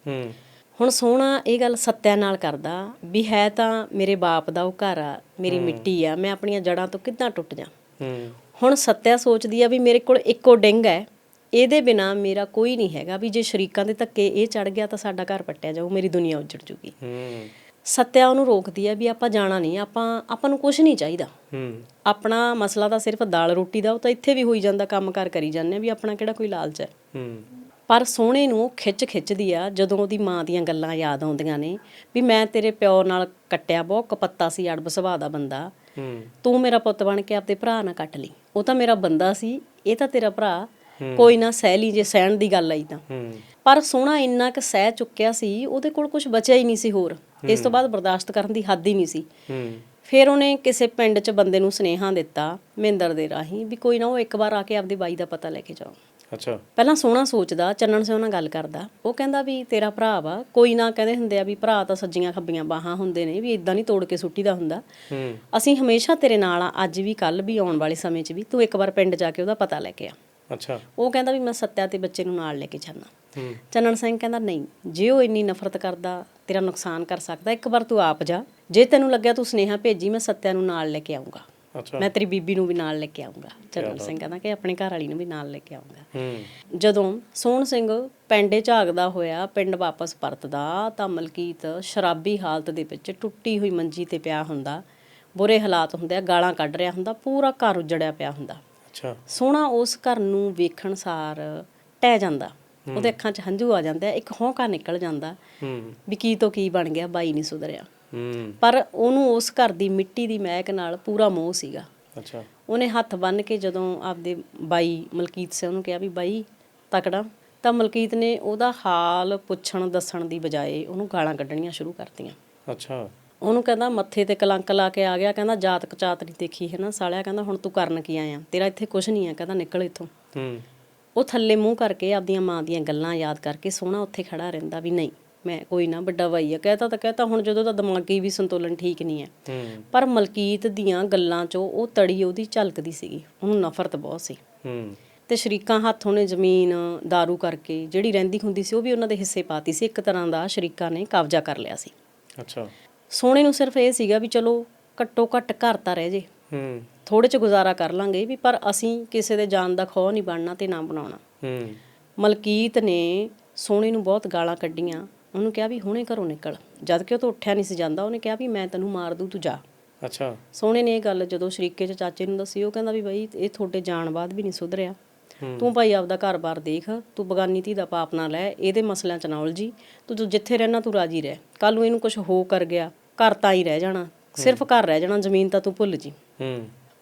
S2: ਹੂੰ।
S1: ਹੁਣ ਸੋਹਣਾ ਇਹ ਗੱਲ ਸੱਤਿਆ ਨਾਲ ਕਰਦਾ ਵੀ ਹੈ ਤਾਂ ਮੇਰੇ ਬਾਪ ਦਾ ਉਹ ਘਰ ਆ ਮੇਰੀ ਮਿੱਟੀ ਆ ਮੈਂ ਆਪਣੀਆਂ ਜੜਾਂ ਤੋਂ ਕਿੱਦਾਂ ਟੁੱਟ ਜਾ
S2: ਹੂੰ।
S1: ਹੁਣ ਸੱਤਿਆ ਸੋਚਦੀ ਆ ਵੀ ਮੇਰੇ ਕੋਲ ਇੱਕੋ ਡਿੰਗ ਹੈ ਇਹਦੇ ਬਿਨਾ ਮੇਰਾ ਕੋਈ ਨਹੀਂ ਹੈਗਾ ਵੀ ਜੇ ਸ਼ਰੀਕਾਂ ਦੇ ਧੱਕੇ ਇਹ ਚੜ ਗਿਆ ਤਾਂ ਸਾਡਾ ਘਰ ਪੱਟਿਆ ਜਾਊ ਮੇਰੀ ਦੁਨੀਆ ਉੱਜੜ ਜੂਗੀ।
S2: ਹੂੰ।
S1: ਸੱਤਿਆ ਉਹਨੂੰ ਰੋਕਦੀ ਆ ਵੀ ਆਪਾਂ ਜਾਣਾ ਨਹੀਂ ਆਪਾਂ ਆਪਾਂ ਨੂੰ ਕੁਝ ਨਹੀਂ ਚਾਹੀਦਾ।
S2: ਹੂੰ।
S1: ਆਪਣਾ ਮਸਲਾ ਤਾਂ ਸਿਰਫ ਦਾਲ ਰੋਟੀ ਦਾ ਉਹ ਤਾਂ ਇੱਥੇ ਵੀ ਹੋਈ ਜਾਂਦਾ ਕੰਮ ਕਾਰ ਕਰੀ ਜਾਂਦੇ ਆ ਵੀ ਆਪਣਾ ਕਿਹੜਾ ਕੋਈ ਲਾਲਚ ਹੈ।
S2: ਹੂੰ।
S1: ਪਰ ਸੋਹਣੇ ਨੂੰ ਖਿੱਚ ਖਿੱਚਦੀ ਆ ਜਦੋਂ ਉਹਦੀ ਮਾਂ ਦੀਆਂ ਗੱਲਾਂ ਯਾਦ ਆਉਂਦੀਆਂ ਨੇ ਵੀ ਮੈਂ ਤੇਰੇ ਪਿਓ ਨਾਲ ਕੱਟਿਆ ਬਹੁਤ ਕਪੱਤਾ ਸੀ ਅੜਬ ਸੁਭਾਅ ਦਾ ਬੰਦਾ। ਤੂੰ ਮੇਰਾ ਪੁੱਤ ਬਣ ਕੇ ਆਪਦੇ ਭਰਾ ਨਾਲ ਕੱਟ ਲਈ। ਉਹ ਤਾਂ ਮੇਰਾ ਬੰਦਾ ਸੀ ਇਹ ਤਾਂ ਤੇਰਾ ਭਰਾ। ਕੋਈ ਨਾ ਸਹਿ ਲਈ ਜੇ ਸਹਿਣ ਦੀ ਗੱਲ ਆਈ ਤਾਂ। ਪਰ ਸੋਹਣਾ ਇੰਨਾ ਕੁ ਸਹਿ ਚੁੱਕਿਆ ਸੀ ਉਹਦੇ ਕੋਲ ਕੁਝ ਬਚਿਆ ਹੀ ਨਹੀਂ ਸੀ ਹੋਰ। ਇਸ ਤੋਂ ਬਾਅਦ ਬਰਦਾਸ਼ਤ ਕਰਨ ਦੀ ਹੱਦ ਹੀ ਨਹੀਂ ਸੀ। ਫਿਰ ਉਹਨੇ ਕਿਸੇ ਪਿੰਡ 'ਚ ਬੰਦੇ ਨੂੰ ਸੁਨੇਹਾ ਦਿੱਤਾ ਮਹਿੰਦਰ ਦੇ ਰਾਹੀਂ ਵੀ ਕੋਈ ਨਾ ਉਹ ਇੱਕ ਵਾਰ ਆ ਕੇ ਆਪਦੀ ਬਾਈ ਦਾ ਪਤਾ ਲੈ ਕੇ ਜਾਓ।
S2: ਅੱਛਾ।
S1: ਪਹਿਲਾਂ ਸੋਹਣਾ ਸੋਚਦਾ ਚੰਨਣ ਸਿੰਘ ਨਾਲ ਗੱਲ ਕਰਦਾ। ਉਹ ਕਹਿੰਦਾ ਵੀ ਤੇਰਾ ਭਰਾ ਵਾ। ਕੋਈ ਨਾ ਕਹਿੰਦੇ ਹੁੰਦੇ ਆ ਵੀ ਭਰਾ ਤਾਂ ਸੱਜੀਆਂ ਖੱਬੀਆਂ ਬਾਹਾਂ ਹੁੰਦੇ ਨੇ ਵੀ ਇਦਾਂ ਨਹੀਂ ਤੋੜ ਕੇ ਸੁੱਟੀਦਾ ਹੁੰਦਾ।
S2: ਹੂੰ।
S1: ਅਸੀਂ ਹਮੇਸ਼ਾ ਤੇਰੇ ਨਾਲ ਆ ਅੱਜ ਵੀ ਕੱਲ ਵੀ ਆਉਣ ਵਾਲੇ ਸਮੇਂ 'ਚ ਵੀ। ਤੂੰ ਇੱਕ ਵਾਰ ਪਿੰਡ ਜਾ ਕੇ ਉਹਦਾ ਪਤਾ ਲੈ ਕੇ ਆ।
S2: ਅੱਛਾ।
S1: ਉਹ ਕਹਿੰਦਾ ਵੀ ਮੈਂ ਸੱਤਿਆ ਤੇ ਬੱਚੇ ਨੂੰ ਨਾਲ ਲੈ ਕੇ ਜਾਣਾ
S2: ਹੂੰ।
S1: ਚੰਨਣ ਸਿੰਘ ਕਹਿੰਦਾ ਨਹੀਂ ਜੇ ਉਹ ਇੰਨੀ ਨਫ਼ਰਤ ਕਰਦਾ ਤੇਰਾ ਨੁਕਸਾਨ ਕਰ ਸਕਦਾ ਇੱਕ ਵਾਰ ਤੂੰ ਆਪ ਜਾ। ਜੇ ਤੈਨੂੰ ਲੱਗਿਆ ਤੂੰ ਸੁਨੇਹਾ ਭੇਜੀ ਮੈਂ ਸੱਤਿਆ ਨੂੰ ਨਾਲ ਲੈ ਕੇ ਆਉਂਗਾ
S2: ਅੱਛਾ।
S1: ਮੈਂ ਤੇਰੀ ਬੀਬੀ ਨੂੰ ਵੀ ਨਾਲ ਲੈ ਕੇ ਆਉਂਗਾ ਚੰਨਣ ਸਿੰਘ ਕਹਿੰਦਾ ਕਿ ਆਪਣੇ ਘਰ ਵਾਲੀ ਨੂੰ ਵੀ ਨਾਲ ਲੈ ਕੇ ਆਉਂਗਾ
S2: ਹੂੰ।
S1: ਜਦੋਂ ਸੋਹਣ ਸਿੰਘ ਪੈਂਡੇ ਝਾਗਦਾ ਹੋਇਆ ਪਿੰਡ ਵਾਪਸ ਪਰਤਦਾ ਤਾਂ ਮਲਕੀਤ ਸ਼ਰਾਬੀ ਹਾਲਤ ਦੇ ਵਿੱਚ ਟੁੱਟੀ ਹੋਈ ਮੰਜੀ ਤੇ ਪਿਆ ਹੁੰਦਾ। ਬੁਰੇ ਹਾਲਾਤ ਹੁੰਦੇ ਆ ਗਾਲਾਂ ਕੱਢ ਰਿਹਾ ਹੁੰਦਾ ਪੂਰਾ ਘਰ ਉਜੜਿਆ ਪਿਆ ਹੁੰਦਾ।
S2: ਅੱਛਾ।
S1: ਸੋਹਣਾ ਉਸ ਘਰ ਨੂੰ ਵੇਖਣ ਸਾਰ ਟਹਿ ਜਾਂਦਾ। ਉਹਦੇ ਅੱਖਾਂ 'ਚ ਹੰਝੂ ਆ ਜਾਂਦੇ ਆ ਇੱਕ ਹੌਂਕਾ ਨਿਕਲ ਜਾਂਦਾ
S2: ਹੂੰ।
S1: ਵੀ ਕੀ ਤੋਂ ਕੀ ਬਣ ਗਿਆ ਬਾਈ ਨਹੀਂ ਸੁਧਰਿਆ।
S2: ਹੂੰ
S1: ਪਰ ਉਹਨੂੰ ਉਸ ਘਰ ਦੀ ਮਿੱਟੀ ਦੀ ਮਹਿਕ ਨਾਲ ਪੂਰਾ ਮੋਹ ਸੀਗਾ।
S2: ਅੱਛਾ।
S1: ਉਹਨੇ ਹੱਥ ਬੰਨ ਕੇ ਜਦੋਂ ਆਪਦੇ ਬਾਈ ਮਲਕੀਤ ਸਿੰਘ ਨੂੰ ਕਿਹਾ ਵੀ ਬਾਈ ਤਕੜਾ ਤਾਂ ਮਲਕੀਤ ਨੇ ਉਹਦਾ ਹਾਲ ਪੁੱਛਣ ਦੱਸਣ ਦੀ ਬਜਾਏ ਉਹਨੂੰ ਗਾਲਾਂ ਕੱਢਣੀਆਂ ਸ਼ੁਰੂ ਕਰਤੀਆਂ।
S2: ਅੱਛਾ।
S1: ਉਹਨੂੰ ਕਹਿੰਦਾ ਮੱਥੇ ਤੇ ਕਲੰਕ ਲਾ ਕੇ ਆ ਗਿਆ ਕਹਿੰਦਾ ਜਾਤ ਕਚਾਤ ਨਹੀਂ ਦੇਖੀ ਹੈ ਨਾ ਸਾਲਿਆ ਕਹਿੰਦਾ ਹੁਣ ਤੂੰ ਕਰਨ ਕੀ ਆਇਆ? ਤੇਰਾ ਇੱਥੇ ਕੁਝ ਨਹੀਂ ਹੈ ਕਹਿੰਦਾ ਨਿਕਲ ਇੱਥੋਂ।
S2: ਹੂੰ।
S1: ਉਹ ਥੱਲੇ ਮੂੰਹ ਕਰਕੇ ਆਪਦੀਆਂ ਮਾਂ ਦੀਆਂ ਗੱਲਾਂ ਯਾਦ ਕਰਕੇ ਸੋਹਣਾ ਉੱਥੇ ਖੜਾ ਰਹਿੰਦਾ ਵੀ ਨਹੀਂ। ਮੈਂ ਕੋਈ ਨਾ ਵੱਡਾ ਭਾਈ ਆ ਕਹਤਾ ਤਾਂ ਕਹਤਾ ਹੁਣ ਜਦੋਂ ਦਾ ਦਿਮਾਗੀ ਵੀ ਸੰਤੁਲਨ ਠੀਕ ਨਹੀਂ ਹੈ। ਪਰ ਮਲਕੀਤ ਦੀਆਂ ਗੱਲਾਂ 'ਚੋਂ ਉਹ ਤੜੀ ਉਹਦੀ ਝਲਕਦੀ ਸੀਗੀ ਉਹਨੂੰ ਨਫ਼ਰਤ ਬਹੁਤ ਸੀ। ਤੇ ਸ਼ਰੀਕਾਂ ਹੱਥ ਉਹਨੇ ਜ਼ਮੀਨ दारू ਕਰਕੇ ਜਿਹੜੀ ਰਹਿੰਦੀ ਹੁੰਦੀ ਸੀ ਉਹ ਵੀ ਉਹਨਾਂ ਦੇ ਹਿੱਸੇ ਪਾਤੀ ਸੀ ਇੱਕ ਤਰ੍ਹਾਂ ਦਾ ਸ਼ਰੀਕਾਂ ਨੇ ਕਬਜ਼ਾ ਕਰ ਲਿਆ ਸੀ।
S2: ਅੱਛਾ।
S1: ਸੋਹਣੇ ਨੂੰ ਸਿਰਫ ਇਹ ਸੀਗਾ ਵੀ ਚਲੋ ਘੱਟੋ ਘੱਟ ਘਰ ਤਾਂ ਰਹਿ ਜੇ।
S2: ਹੂੰ।
S1: ਥੋੜੇ ਚ ਗੁਜ਼ਾਰਾ ਕਰ ਲਾਂਗੇ ਵੀ ਪਰ ਅਸੀਂ ਕਿਸੇ ਦੇ ਜਾਨ ਦਾ ਖੋਹ ਨਹੀਂ ਬਣਨਾ ਤੇ ਨਾ ਬਣਾਉਣਾ।
S2: ਹੂੰ।
S1: ਮਲਕੀਤ ਨੇ ਸੋਹਣੇ ਨੂੰ ਬਹੁਤ ਗਾਲਾਂ ਕੱਢੀਆਂ ਉਹਨੂੰ ਕਿਹਾ ਵੀ ਹੁਣੇ ਘਰੋਂ ਨਿਕਲ। ਜਦ ਕਿ ਉਹ ਤੋਂ ਉੱਠਿਆ ਨਹੀਂ ਸੀ ਜਾਂਦਾ ਉਹਨੇ ਕਿਹਾ ਵੀ ਮੈਂ ਤੈਨੂੰ ਮਾਰ ਦੂੰ ਤੂੰ ਜਾ।
S2: ਅੱਛਾ।
S1: ਸੋਹਣੇ ਨੇ ਇਹ ਗੱਲ ਜਦੋਂ ਸ਼ਰੀਕੇ ਚ ਚਾਚੇ ਨੂੰ ਦੱਸੀ ਉਹ ਕਹਿੰਦਾ ਵੀ ਬਈ ਇਹ ਤੁਹਾਡੇ ਜਾਣ ਬਾਅਦ ਵੀ ਨਹੀਂ ਸੁਧਰਿਆ। ਤੂੰ ਭਾਈ ਆਪਦਾ ਘਰ-ਬਾਰ ਦੇਖ ਤੂੰ ਬਗਾਨੀ ਧੀ ਦਾ ਪਾਪ ਨਾ ਲੈ ਇਹਦੇ ਮਸਲਿਆਂ ਚ ਨਾ ਉਲਝੀ। ਤੂੰ ਜਿੱਥੇ ਰਹਿਣਾ ਤੂੰ ਰਾਜੀ ਰਹਿ। ਕੱਲ ਨੂੰ ਇਹਨੂੰ ਕੁਝ ਹੋ ਕਰ ਗਿਆ ਘਰ ਤਾਂ ਹੀ ਰਹਿ ਜਾਣਾ। ਸਿਰਫ ਘਰ ਰਹਿ ਜਾਣਾ ਜ਼ਮੀਨ ਤਾਂ ਤੂੰ ਭੁੱਲ ਜੀ।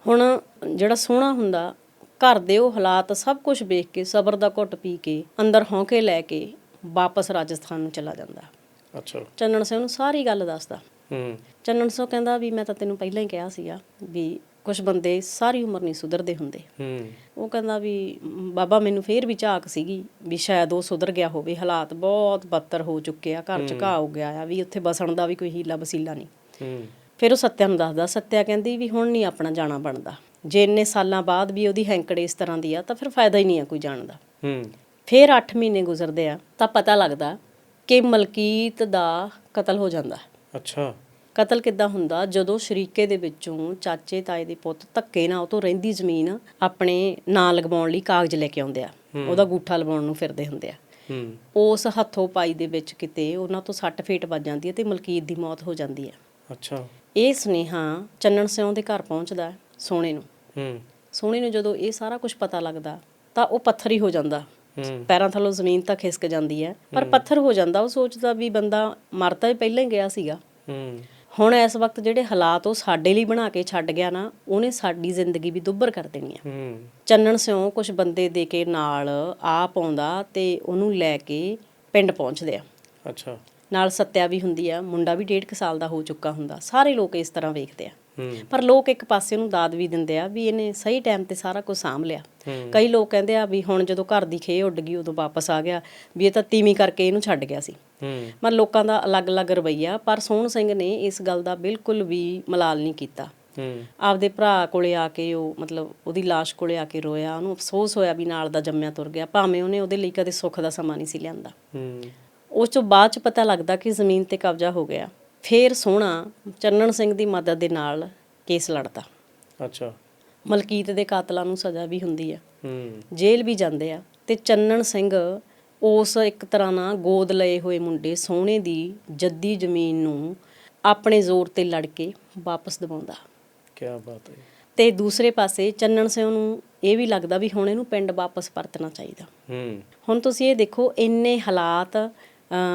S1: ਹੁਣ ਜਿਹੜਾ ਸੋਹਣਾ ਹੁੰਦਾ ਘਰ ਦੇ ਉਹ ਹਾਲਾਤ ਸਭ ਕੁਝ ਵੇਖ ਕੇ ਸਬਰ ਦਾ ਘੁੱਟ ਪੀ ਕੇ ਅੰਦਰ ਹੌਂਕੇ ਲੈ ਕੇ ਵਾਪਸ ਰਾਜਸਥਾਨ ਨੂੰ ਚਲਾ ਜਾਂਦਾ।
S2: ਅੱਛਾ।
S1: ਚੰਨਣ ਸਿੰਘ ਨੂੰ ਸਾਰੀ ਗੱਲ ਦੱਸਦਾ।
S2: ਹੂੰ।
S1: ਚੰਨਣ ਸਿੰਘ ਕਹਿੰਦਾ ਵੀ ਮੈਂ ਤਾਂ ਤੈਨੂੰ ਪਹਿਲਾਂ ਹੀ ਕਿਹਾ ਸੀਗਾ ਵੀ ਕੁਝ ਬੰਦੇ ਸਾਰੀ ਉਮਰ ਨਹੀਂ ਸੁਧਰਦੇ ਹੁੰਦੇ।
S2: ਹੂੰ।
S1: ਉਹ ਕਹਿੰਦਾ ਵੀ "ਮ, ਬਾਬਾ ਮੈਨੂੰ ਫੇਰ ਵੀ ਝਾਕ ਸੀਗੀ ਵੀ ਸ਼ਾਇਦ ਉਹ ਸੁਧਰ ਗਿਆ ਹੋਵੇ। ਹਾਲਾਤ ਬਹੁਤ ਬੱਤਰ ਹੋ ਚੁੱਕੇ ਆ। ਘਰ ਚ ਘਾਹ ਹੋ ਗਿਆ ਆ। ਵੀ ਉੱਥੇ ਬਸਣ ਦਾ ਵੀ ਕੋਈ ਹੀਲਾ ਵਸੀਲਾ ਨਹੀਂ।
S2: ਹੂੰ।
S1: ਫਿਰ ਉਹ ਸੱਤਿਆ ਨੂੰ ਦੱਸਦਾ। ਸੱਤਿਆ ਕਹਿੰਦੀ ਵੀ ਹੁਣ ਨਹੀਂ ਆਪਣਾ ਜਾਣਾ ਬਣਦਾ। ਜੇ ਇੰਨੇ ਸਾਲਾਂ ਬਾਅਦ ਵੀ ਉਹਦੀ ਹੈਂਕੜ ਇਸ ਤਰ੍ਹਾਂ ਦੀ ਆ ਤਾਂ ਫਿਰ ਫਾਇਦਾ ਹੀ ਨਹੀਂ ਆ ਕੋਈ ਜਾਣ ਦਾ।
S2: ਹੂੰ।
S1: ਫਿਰ 8 ਮਹੀਨੇ ਗੁਜ਼ਰਦੇ ਆ ਤਾਂ ਪਤਾ ਲੱਗਦਾ ਕਿ ਮਲਕੀਤ ਦਾ ਕਤਲ ਹੋ ਜਾਂਦਾ
S2: ਅੱਛਾ।
S1: ਕਤਲ ਕਿੱਦਾਂ ਹੁੰਦਾ? ਜਦੋਂ ਸ਼ਰੀਕੇ ਦੇ ਵਿੱਚੋਂ ਚਾਚੇ ਤਾਏ ਦੇ ਪੁੱਤ ਧੱਕੇ ਨਾਲ ਉਹ ਤੋਂ ਰਹਿੰਦੀ ਜ਼ਮੀਨ ਆਪਣੇ ਨਾਂ ਲਗਵਾਉਣ ਲਈ ਕਾਗਜ਼ ਲੈ ਕੇ ਆਉਂਦੇ ਆ। ਉਹਦਾ ਗੂਠਾ ਲਵਾਉਣ ਨੂੰ ਫਿਰਦੇ ਹੁੰਦੇ ਆ। ਉਸ ਹੱਥੋਂ ਪਾਈ ਦੇ ਵਿੱਚ ਕਿਤੇ ਉਹਨਾਂ ਤੋਂ ਸੱਟ ਫੇਟ ਵੱਜ ਜਾਂਦੀ ਹੈ ਤੇ ਮਲਕੀਤ ਦੀ ਮੌਤ ਹੋ ਜਾਂਦੀ ਹੈ।
S2: ਅੱਛਾ।
S1: ਇਹ ਸੁਨੇਹਾ ਚੰਨਣ ਸਿਉਂ ਦੇ ਘਰ ਪਹੁੰਚਦਾ ਸੋਹਣੇ ਨੂੰ।
S2: ਹੂੰ।
S1: ਸੋਹਣੇ ਨੂੰ ਜਦੋਂ ਇਹ ਸਾਰਾ ਕੁਝ ਪਤਾ ਲੱਗਦਾ ਤਾਂ ਉਹ ਪੱਥਰ ਹੀ ਹੋ ਜਾਂਦਾ। ਪੈਰਾਂ ਥੱਲੋਂ ਜ਼ਮੀਨ ਤਾਂ ਖਿਸਕ ਜਾਂਦੀ ਹੈ ਪਰ ਪੱਥਰ ਹੋ ਜਾਂਦਾ ਉਹ ਸੋਚਦਾ ਵੀ ਬੰਦਾ ਮਰ ਤਾਂ ਪਹਿਲਾਂ ਹੀ ਗਿਆ ਸੀਗਾ।
S2: ਹੂੰ
S1: ਹੁਣ ਇਸ ਵਕਤ ਜਿਹੜੇ ਹਾਲਾਤ ਉਹ ਸਾਡੇ ਲਈ ਬਣਾ ਕੇ ਛੱਡ ਗਿਆ ਨਾ ਉਹਨੇ ਸਾਡੀ ਜ਼ਿੰਦਗੀ ਵੀ ਦੁੱਭਰ ਕਰ ਦੇਣੀ ਆ
S2: ਹੂੰ।
S1: ਚੰਨਣ ਸਿਉਂ ਕੁਝ ਬੰਦੇ ਦੇ ਕੇ ਨਾਲ ਆਪ ਆਉਂਦਾ ਤੇ ਉਹਨੂੰ ਲੈ ਕੇ ਪਿੰਡ ਪਹੁੰਚਦੇ ਆ।
S2: ਅੱਛਾ।
S1: ਨਾਲ ਸੱਤਿਆ ਵੀ ਹੁੰਦੀ ਆ ਮੁੰਡਾ ਵੀ ਡੇਢ ਕੁ ਸਾਲ ਦਾ ਹੋ ਚੁੱਕਾ ਹੁੰਦਾ ਸਾਰੇ ਲੋਕ ਇਸ ਤਰ੍ਹਾਂ ਵੇਖਦੇ ਆ।
S2: ਹੂੰ
S1: ਪਰ ਲੋਕ ਇੱਕ ਪਾਸੇ ਨੂੰ ਦਾਦ ਵੀ ਦਿੰਦੇ ਆ ਵੀ ਇਹਨੇ ਸਹੀ ਟਾਈਮ ਤੇ ਸਾਰਾ ਕੁਝ ਸਾਂਭ ਲਿਆ। ਕਈ ਲੋਕ ਕਹਿੰਦੇ ਆ ਵੀ ਹੁਣ ਜਦੋਂ ਘਰ ਦੀ ਖੇ ਉੱਡ ਗਈ ਉਦੋਂ ਵਾਪਸ ਆ ਗਿਆ ਵੀ ਇਹ ਤਾਂ ਤੀਵੀਂ ਕਰਕੇ ਇਹਨੂੰ ਛੱਡ ਗਿਆ ਸੀ। ਪਰ ਲੋਕਾਂ ਦਾ ਅਲੱਗ-ਅਲੱਗ ਰਵੱਈਆ ਪਰ ਸੋਹਣ ਸਿੰਘ ਨੇ ਇਸ ਗੱਲ ਦਾ ਬਿਲਕੁਲ ਵੀ ਮਲਾਲ ਨਹੀਂ ਕੀਤਾ। ਆਪਦੇ ਭਰਾ ਕੋਲੇ ਆ ਕੇ ਉਹ ਮਤਲਬ ਉਹਦੀ ਲਾਸ਼ ਕੋਲੇ ਆ ਕੇ ਰੋਇਆ ਉਹਨੂੰ ਅਫਸੋਸ ਹੋਇਆ ਵੀ ਨਾਲ ਦਾ ਜੰਮਿਆ ਤੁਰ ਗਿਆ ਭਾਵੇਂ ਉਹਨੇ ਉਹਦੇ ਲਈ ਕਦੇ ਸੁੱਖ ਦਾ ਸਮਾਂ ਨਹੀਂ ਸੀ ਲਿਆਂਦਾ। ਉਸ ਤੋਂ ਬਾਅਦ ਚ ਪਤਾ ਲੱਗਦਾ ਕਿ ਜ਼ਮੀਨ ਤੇ ਕਬਜ਼ਾ ਹੋ ਗਿਆ। ਫੇਰ ਸੋਹਣਾ ਚੰਨਣ ਸਿੰਘ ਦੀ ਮਦਦ ਦੇ ਨਾਲ ਕੇਸ ਲੜਦਾ।
S2: ਅੱਛਾ।
S1: ਮਲਕੀਤ ਦੇ ਕਾਤਲਾਂ ਨੂੰ ਸਜ਼ਾ ਵੀ ਹੁੰਦੀ ਹੈ
S2: ਹੂੰ।
S1: ਜੇਲ੍ਹ ਵੀ ਜਾਂਦੇ ਆ ਤੇ ਚੰਨਣ ਸਿੰਘ ਉਸ ਇੱਕ ਤਰ੍ਹਾਂ ਨਾਲ ਗੋਦ ਲਏ ਹੋਏ ਮੁੰਡੇ ਸੋਹਣੇ ਦੀ ਜੱਦੀ ਜ਼ਮੀਨ ਨੂੰ ਆਪਣੇ ਜ਼ੋਰ ਤੇ ਲੜ ਕੇ ਵਾਪਸ ਦਿਵਾਉਂਦਾ।
S2: ਕੀ ਬਾਤ ਹੈ।
S1: ਤੇ ਦੂਸਰੇ ਪਾਸੇ ਚੰਨਣ ਸਿੰਘ ਨੂੰ ਇਹ ਵੀ ਲੱਗਦਾ ਵੀ ਹੁਣ ਇਹਨੂੰ ਪਿੰਡ ਵਾਪਸ ਪਰਤਣਾ ਚਾਹੀਦਾ।
S2: ਹੂੰ।
S1: ਹੁਣ ਤੁਸੀਂ ਇਹ ਦੇਖੋ ਇੰਨੇ ਹਾਲਾਤ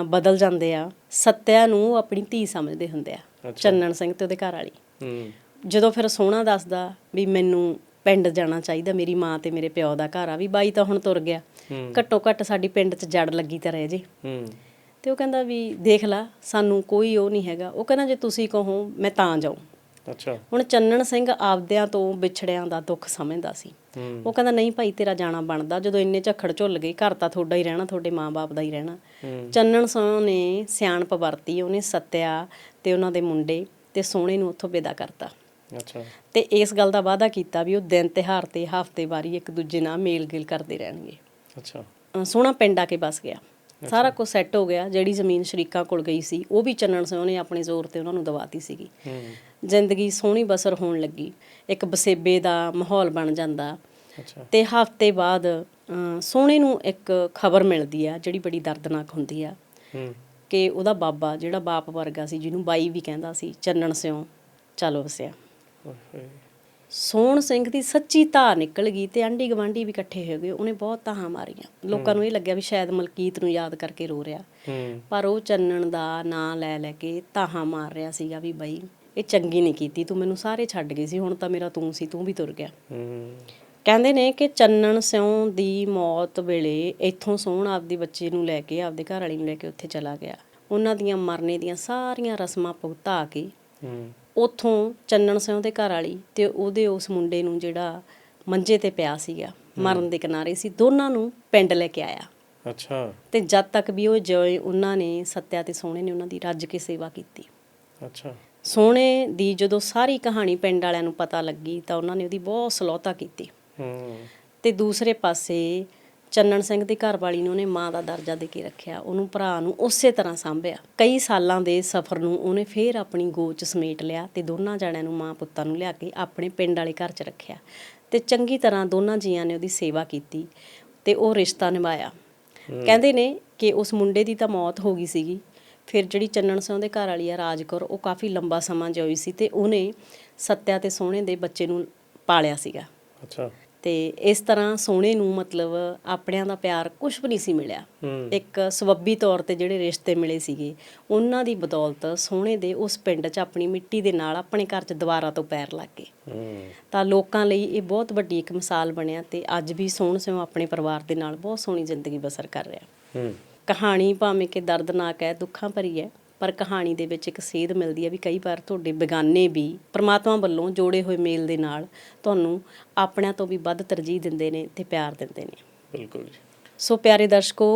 S1: ਬਦਲ ਜਾਂਦੇ ਆ। ਸੱਤਿਆ ਨੂੰ ਆਪਣੀ ਧੀ ਸਮਝਦੇ ਹੁੰਦੇ ਆ। ਚੰਨਣ ਸਿੰਘ ਤੇ ਉਹਦੇ ਘਰ ਵਾਲੀ।
S2: ਹੂੰ।
S1: ਜਦੋਂ ਫਿਰ ਸੋਹਣਾ ਦੱਸਦਾ ਵੀ ਮੈਨੂੰ ਪਿੰਡ ਜਾਣਾ ਚਾਹੀਦਾ ਮੇਰੀ ਮਾਂ ਤੇ ਮੇਰੇ ਪਿਓ ਦਾ ਘਰ ਆ ਵੀ ਬਾਈ ਤਾਂ ਹੁਣ ਤੁਰ ਗਿਆ। ਘੱਟੋ ਘੱਟ ਸਾਡੀ ਪਿੰਡ 'ਚ ਜੜ ਲੱਗੀ ਤਾਂ ਰਹੇ ਜੇ।
S2: ਹੂੰ।
S1: ਤੇ ਉਹ ਕਹਿੰਦਾ ਵੀ ਦੇਖ ਲੈ ਸਾਨੂੰ ਕੋਈ ਉਹ ਨਹੀਂ ਹੈਗਾ। ਉਹ ਕਹਿੰਦਾ ਜੇ ਤੁਸੀਂ ਕਹੋ ਮੈਂ ਤਾਂ ਜਾਉਂ
S2: ਅੱਛਾ।
S1: ਹੁਣ ਚੰਨਣ ਸਿੰਘ ਆਪਦਿਆਂ ਤੋਂ ਵਿਛੜਿਆਂ ਦਾ ਦੁੱਖ ਸਮਝਦਾ ਸੀ। ਉਹ ਕਹਿੰਦਾ ਨਹੀਂ ਭਾਈ ਤੇਰਾ ਜਾਣਾ ਬਣਦਾ। ਜਦੋਂ ਇੰਨੇ ਝੱਖੜ ਝੁੱਲ ਗਏ ਘਰ ਤਾਂ ਤੁਹਾਡਾ ਹੀ ਰਹਿਣਾ ਤੁਹਾਡੇ ਮਾਪੇ ਦਾ ਹੀ ਰਹਿਣਾ। ਚੰਨਣ ਸਿੰਘ ਨੇ ਸਿਆਣਪ ਵਰਤੀ ਉਹਨੇ ਸੱਤਿਆ ਤੇ ਉਹਨਾਂ ਦੇ ਮੁੰਡੇ ਤੇ ਸੋਹਣੇ ਨੂੰ ਉੱਥੋਂ ਵਿਦਾ ਕਰਤਾ।
S2: ਅੱਛਾ।
S1: ਤੇ ਇਸ ਗੱਲ ਦਾ ਵਾਅਦਾ ਕੀਤਾ ਵੀ ਉਹ ਦਿਨ ਤਿਹਾਰ ਤੇ ਹਫ਼ਤੇ ਵਾਰੀ ਇੱਕ ਦੂਜੇ ਨਾਲ ਮੇਲ ਗਿਲ ਕਰਦੇ ਰਹਿਣਗੇ।
S2: ਅੱਛਾ।
S1: ਸੋਹਣਾ ਪਿੰਡ ਆ ਕੇ ਬਸ ਗਿਆ। ਸਾਰਾ ਕੁਝ ਸੈੱਟ ਹੋ ਗਿਆ ਜਿਹੜੀ ਜ਼ਮੀਨ ਸ਼ਰੀਕਾਂ ਕੋਲ ਗਈ ਸੀ ਉਹ ਵੀ ਚੰਨਣ ਸਿੰਘ ਨੇ ਆਪਣੇ ਜ਼ੋਰ ਤੇ ਉਹਨਾਂ ਨੂੰ ਦਵਾਤੀ ਸੀਗੀ। ਜ਼ਿੰਦਗੀ ਸੋਹਣੀ ਬਸਰ ਹੋਣ ਲੱਗੀ ਇੱਕ ਬਸੇਬੇ ਦਾ ਮਾਹੌਲ ਬਣ ਜਾਂਦਾ।
S2: ਅੱਛਾ।
S1: ਤੇ ਹਫ਼ਤੇ ਬਾਅਦ ਸੋਹਣੇ ਨੂੰ ਇੱਕ ਖਬਰ ਮਿਲਦੀ ਆ ਜਿਹੜੀ ਬੜੀ ਦਰਦਨਾਕ ਹੁੰਦੀ ਆ। ਕਿ ਉਹਦਾ ਬਾਬਾ ਜਿਹੜਾ ਬਾਪ ਵਰਗਾ ਸੀ ਜਿਹਨੂੰ ਬਾਈ ਵੀ ਕਹਿੰਦਾ ਸੀ ਚੰਨਣ ਸਿਉ ਚਲੋ ਵਸਿਆ। ਸੋਹਣ ਸਿੰਘ ਦੀ ਸੱਚੀ ਧਾਰ ਨਿਕਲ ਗਈ ਤੇ ਆਂਢੀ ਗਵਾਂਢੀ ਵੀ ਇਕੱਠੇ ਹੋ ਗਏ। ਉਹਨੇ ਬਹੁਤ ਧਾਹਾਂ ਮਾਰੀਆਂ। ਲੋਕਾਂ ਨੂੰ ਇਹ ਲੱਗਿਆ ਵੀ ਸ਼ਾਇਦ ਮਲਕੀਤ ਨੂੰ ਯਾਦ ਕਰਕੇ ਰੋ ਰਿਹਾ। ਪਰ ਉਹ ਚੰਨਣ ਦਾ ਨਾਂ ਲੈ ਲੈ ਕੇ ਧਾਹਾਂ ਮਾਰ ਰਿਹਾ ਸੀਗਾ ਵੀ ਬਈ ਇਹ ਚੰਗੀ ਨਹੀਂ ਕੀਤੀ ਤੂੰ ਮੈਨੂੰ ਸਾਰੇ ਛੱਡ ਗਈ ਸੀ ਹੁਣ ਤਾਂ ਮੇਰਾ ਤੂੰ ਸੀ ਤੂੰ ਵੀ ਤੁਰ ਗਿਆ। ਕਹਿੰਦੇ ਨੇ ਕਿ ਚੰਨਣ ਸਿਉਂ ਦੀ ਮੌਤ ਵੇਲੇ ਇੱਥੋਂ ਸੋਹਣ ਆਪਦੀ ਬੱਚੇ ਨੂੰ ਲੈ ਕੇ ਆਪਦੇ ਘਰ ਵਾਲੀ ਨੂੰ ਲੈ ਕੇ ਉੱਥੇ ਚਲਾ ਗਿਆ। ਉਹਨਾਂ ਦੀਆਂ ਮਰਨੇ ਦੀਆਂ ਸਾਰੀਆਂ ਰਸਮਾਂ ਭੁਗਤਾ ਕੇ ਉਥੋਂ ਚੰਨਣ ਸਿੰਘ ਦੇ ਘਰ ਵਾਲੀ ਤੇ ਉਹਦੇ ਉਸ ਮੁੰਡੇ ਨੂੰ ਜਿਹੜਾ ਮੰਜੇ ਤੇ ਪਿਆ ਸੀਗਾ ਮਰਨ ਦੇ ਕਿਨਾਰੇ ਸੀ ਦੋਨਾਂ ਨੂੰ ਪਿੰਡ ਲੈ ਕੇ ਆਇਆ।
S2: ਅੱਛਾ।
S1: ਤੇ ਜਦ ਤੱਕ ਵੀ ਉਹ ਜਿਉਂ ਉਹਨਾਂ ਨੇ ਸੱਤਿਆ ਤੇ ਸੋਹਣੇ ਨੇ ਉਹਨਾਂ ਦੀ ਰੱਜ ਕੇ ਸੇਵਾ ਕੀਤੀ।
S2: ਅੱਛਾ।
S1: ਸੋਹਣੇ ਦੀ ਜਦੋਂ ਸਾਰੀ ਕਹਾਣੀ ਪਿੰਡ ਵਾਲਿਆਂ ਨੂੰ ਪਤਾ ਲੱਗੀ ਤਾਂ ਉਹਨਾਂ ਨੇ ਉਹਦੀ ਬਹੁਤ ਸਲੋਤਾ ਕੀਤੀ।
S2: ਹੂੰ।
S1: ਤੇ ਦੂਸਰੇ ਪਾਸੇ ਚੰਨਣ ਸਿੰਘ ਦੀ ਘਰ ਵਾਲੀ ਨੂੰ ਉਹਨੇ ਮਾਂ ਦਾ ਦਰਜਾ ਦੇ ਕੇ ਰੱਖਿਆ ਉਹਨੂੰ ਭਰਾ ਨੂੰ ਉਸੇ ਤਰ੍ਹਾਂ ਸੰਭਿਆ। ਕਈ ਸਾਲਾਂ ਦੇ ਸਫ਼ਰ ਨੂੰ ਉਹਨੇ ਫੇਰ ਆਪਣੀ ਗੋਚ ਸਮੇਟ ਲਿਆ ਤੇ ਦੋਨਾਂ ਜਣਿਆਂ ਨੂੰ ਮਾਂ ਪੁੱਤਾਂ ਨੂੰ ਲਿਆ ਕੇ ਆਪਣੇ ਪਿੰਡ ਵਾਲੇ ਘਰ 'ਚ ਰੱਖਿਆ ਤੇ ਚੰਗੀ ਤਰ੍ਹਾਂ ਦੋਨਾਂ ਜੀਆਂ ਨੇ ਉਹਦੀ ਸੇਵਾ ਕੀਤੀ ਤੇ ਉਹ ਰਿਸ਼ਤਾ ਨਿਭਾਇਆ। ਕਹਿੰਦੇ ਨੇ ਕਿ ਉਸ ਮੁੰਡੇ ਦੀ ਤਾਂ ਮੌਤ ਹੋ ਗਈ ਸੀਗੀ ਫਿਰ ਜਿਹੜੀ ਚੰਨਣ ਸਿੰਘ ਦੇ ਘਰ ਵਾਲੀ ਆ ਰਾਜਕੌਰ ਉਹ ਕਾਫੀ ਲੰਬਾ ਸਮਾਂ ਜਿਉਈ ਸੀ ਤੇ ਉਹਨੇ ਸੱਤਿਆ ਤੇ ਸੋਹਣੇ ਦੇ ਬੱਚੇ ਨੂੰ ਪਾਲਿਆ ਸੀਗਾ।
S2: ਅੱਛਾ।
S1: ਤੇ ਇਸ ਤਰ੍ਹਾਂ ਸੋਹਣੇ ਨੂੰ ਮਤਲਬ ਆਪਣਿਆਂ ਦਾ ਪਿਆਰ ਕੁਝ ਵੀ ਨਹੀਂ ਸੀ ਮਿਲਿਆ। ਇੱਕ ਸਬੱਬੀ ਤੌਰ ਤੇ ਜਿਹੜੇ ਰਿਸ਼ਤੇ ਮਿਲੇ ਸੀਗੇ ਉਹਨਾਂ ਦੀ ਬਦੌਲਤ ਸੋਹਣੇ ਦੇ ਉਸ ਪਿੰਡ 'ਚ ਆਪਣੀ ਮਿੱਟੀ ਦੇ ਨਾਲ ਆਪਣੇ ਘਰ 'ਚ ਦੁਬਾਰਾ ਤੋਂ ਪੈਰ ਲੱਗ ਗਏ। ਤਾਂ ਲੋਕਾਂ ਲਈ ਇਹ ਬਹੁਤ ਵੱਡੀ ਇੱਕ ਮਿਸਾਲ ਬਣਿਆ ਤੇ ਅੱਜ ਵੀ ਸੋਹਣ ਸਿੰਘ ਆਪਣੇ ਪਰਿਵਾਰ ਦੇ ਨਾਲ ਬਹੁਤ ਸੋਹਣੀ ਜ਼ਿੰਦਗੀ ਬਸਰ ਕਰ ਰਿਹਾ। ਕਹਾਣੀ ਭਾਵੇਂ ਕਿ ਦਰਦਨਾਕ ਹੈ ਦੁੱਖਾਂ ਭਰੀ ਹੈ ਪਰ ਕਹਾਣੀ ਦੇ ਵਿੱਚ ਇੱਕ ਸੇਧ ਮਿਲਦੀ ਹੈ ਵੀ ਕਈ ਵਾਰ ਤੁਹਾਡੇ ਬੇਗਾਨੇ ਵੀ ਪ੍ਰਮਾਤਮਾ ਵੱਲੋਂ ਜੋੜੇ ਹੋਏ ਮੇਲ ਦੇ ਨਾਲ ਤੁਹਾਨੂੰ ਆਪਣਿਆਂ ਤੋਂ ਵੀ ਵੱਧ ਤਰਜੀਹ ਦਿੰਦੇ ਨੇ ਤੇ ਪਿਆਰ ਦਿੰਦੇ ਨੇ।
S2: ਬਿਲਕੁਲ ਜੀ।
S1: ਸੋ ਪਿਆਰੇ ਦਰਸ਼ਕੋ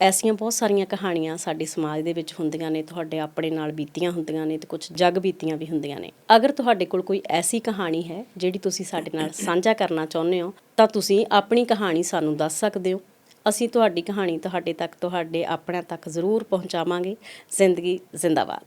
S1: ਐਸੀਆਂ ਬਹੁਤ ਸਾਰੀਆਂ ਕਹਾਣੀਆਂ ਸਾਡੇ ਸਮਾਜ ਦੇ ਵਿੱਚ ਹੁੰਦੀਆਂ ਨੇ ਤੁਹਾਡੇ ਆਪਣੇ ਨਾਲ ਬੀਤੀਆਂ ਹੁੰਦੀਆਂ ਨੇ ਤੇ ਕੁਝ ਜਗ ਬੀਤੀਆਂ ਵੀ ਹੁੰਦੀਆਂ ਨੇ। ਅਗਰ ਤੁਹਾਡੇ ਕੋਲ ਕੋਈ ਐਸੀ ਕਹਾਣੀ ਹੈ ਜਿਹੜੀ ਤੁਸੀਂ ਸਾਡੇ ਨਾਲ ਸਾਂਝਾ ਕਰਨਾ ਚਾਹੁੰਦੇ ਹੋ ਤਾਂ ਤੁਸੀਂ ਆਪਣੀ ਕਹਾਣੀ ਸਾਨੂੰ ਦੱਸ ਸਕਦੇ ਹੋ। ਅਸੀਂ ਤੁਹਾਡੀ ਕਹਾਣੀ ਤੁਹਾਡੇ ਤੱਕ ਤੁਹਾਡੇ ਆਪਣਿਆਂ ਤੱਕ ਜ਼ਰੂਰ ਪਹੁੰਚਾਵਾਂਗੇ। ਜ਼ਿੰਦਗੀ ਜ਼ਿੰਦਾਬਾਦ।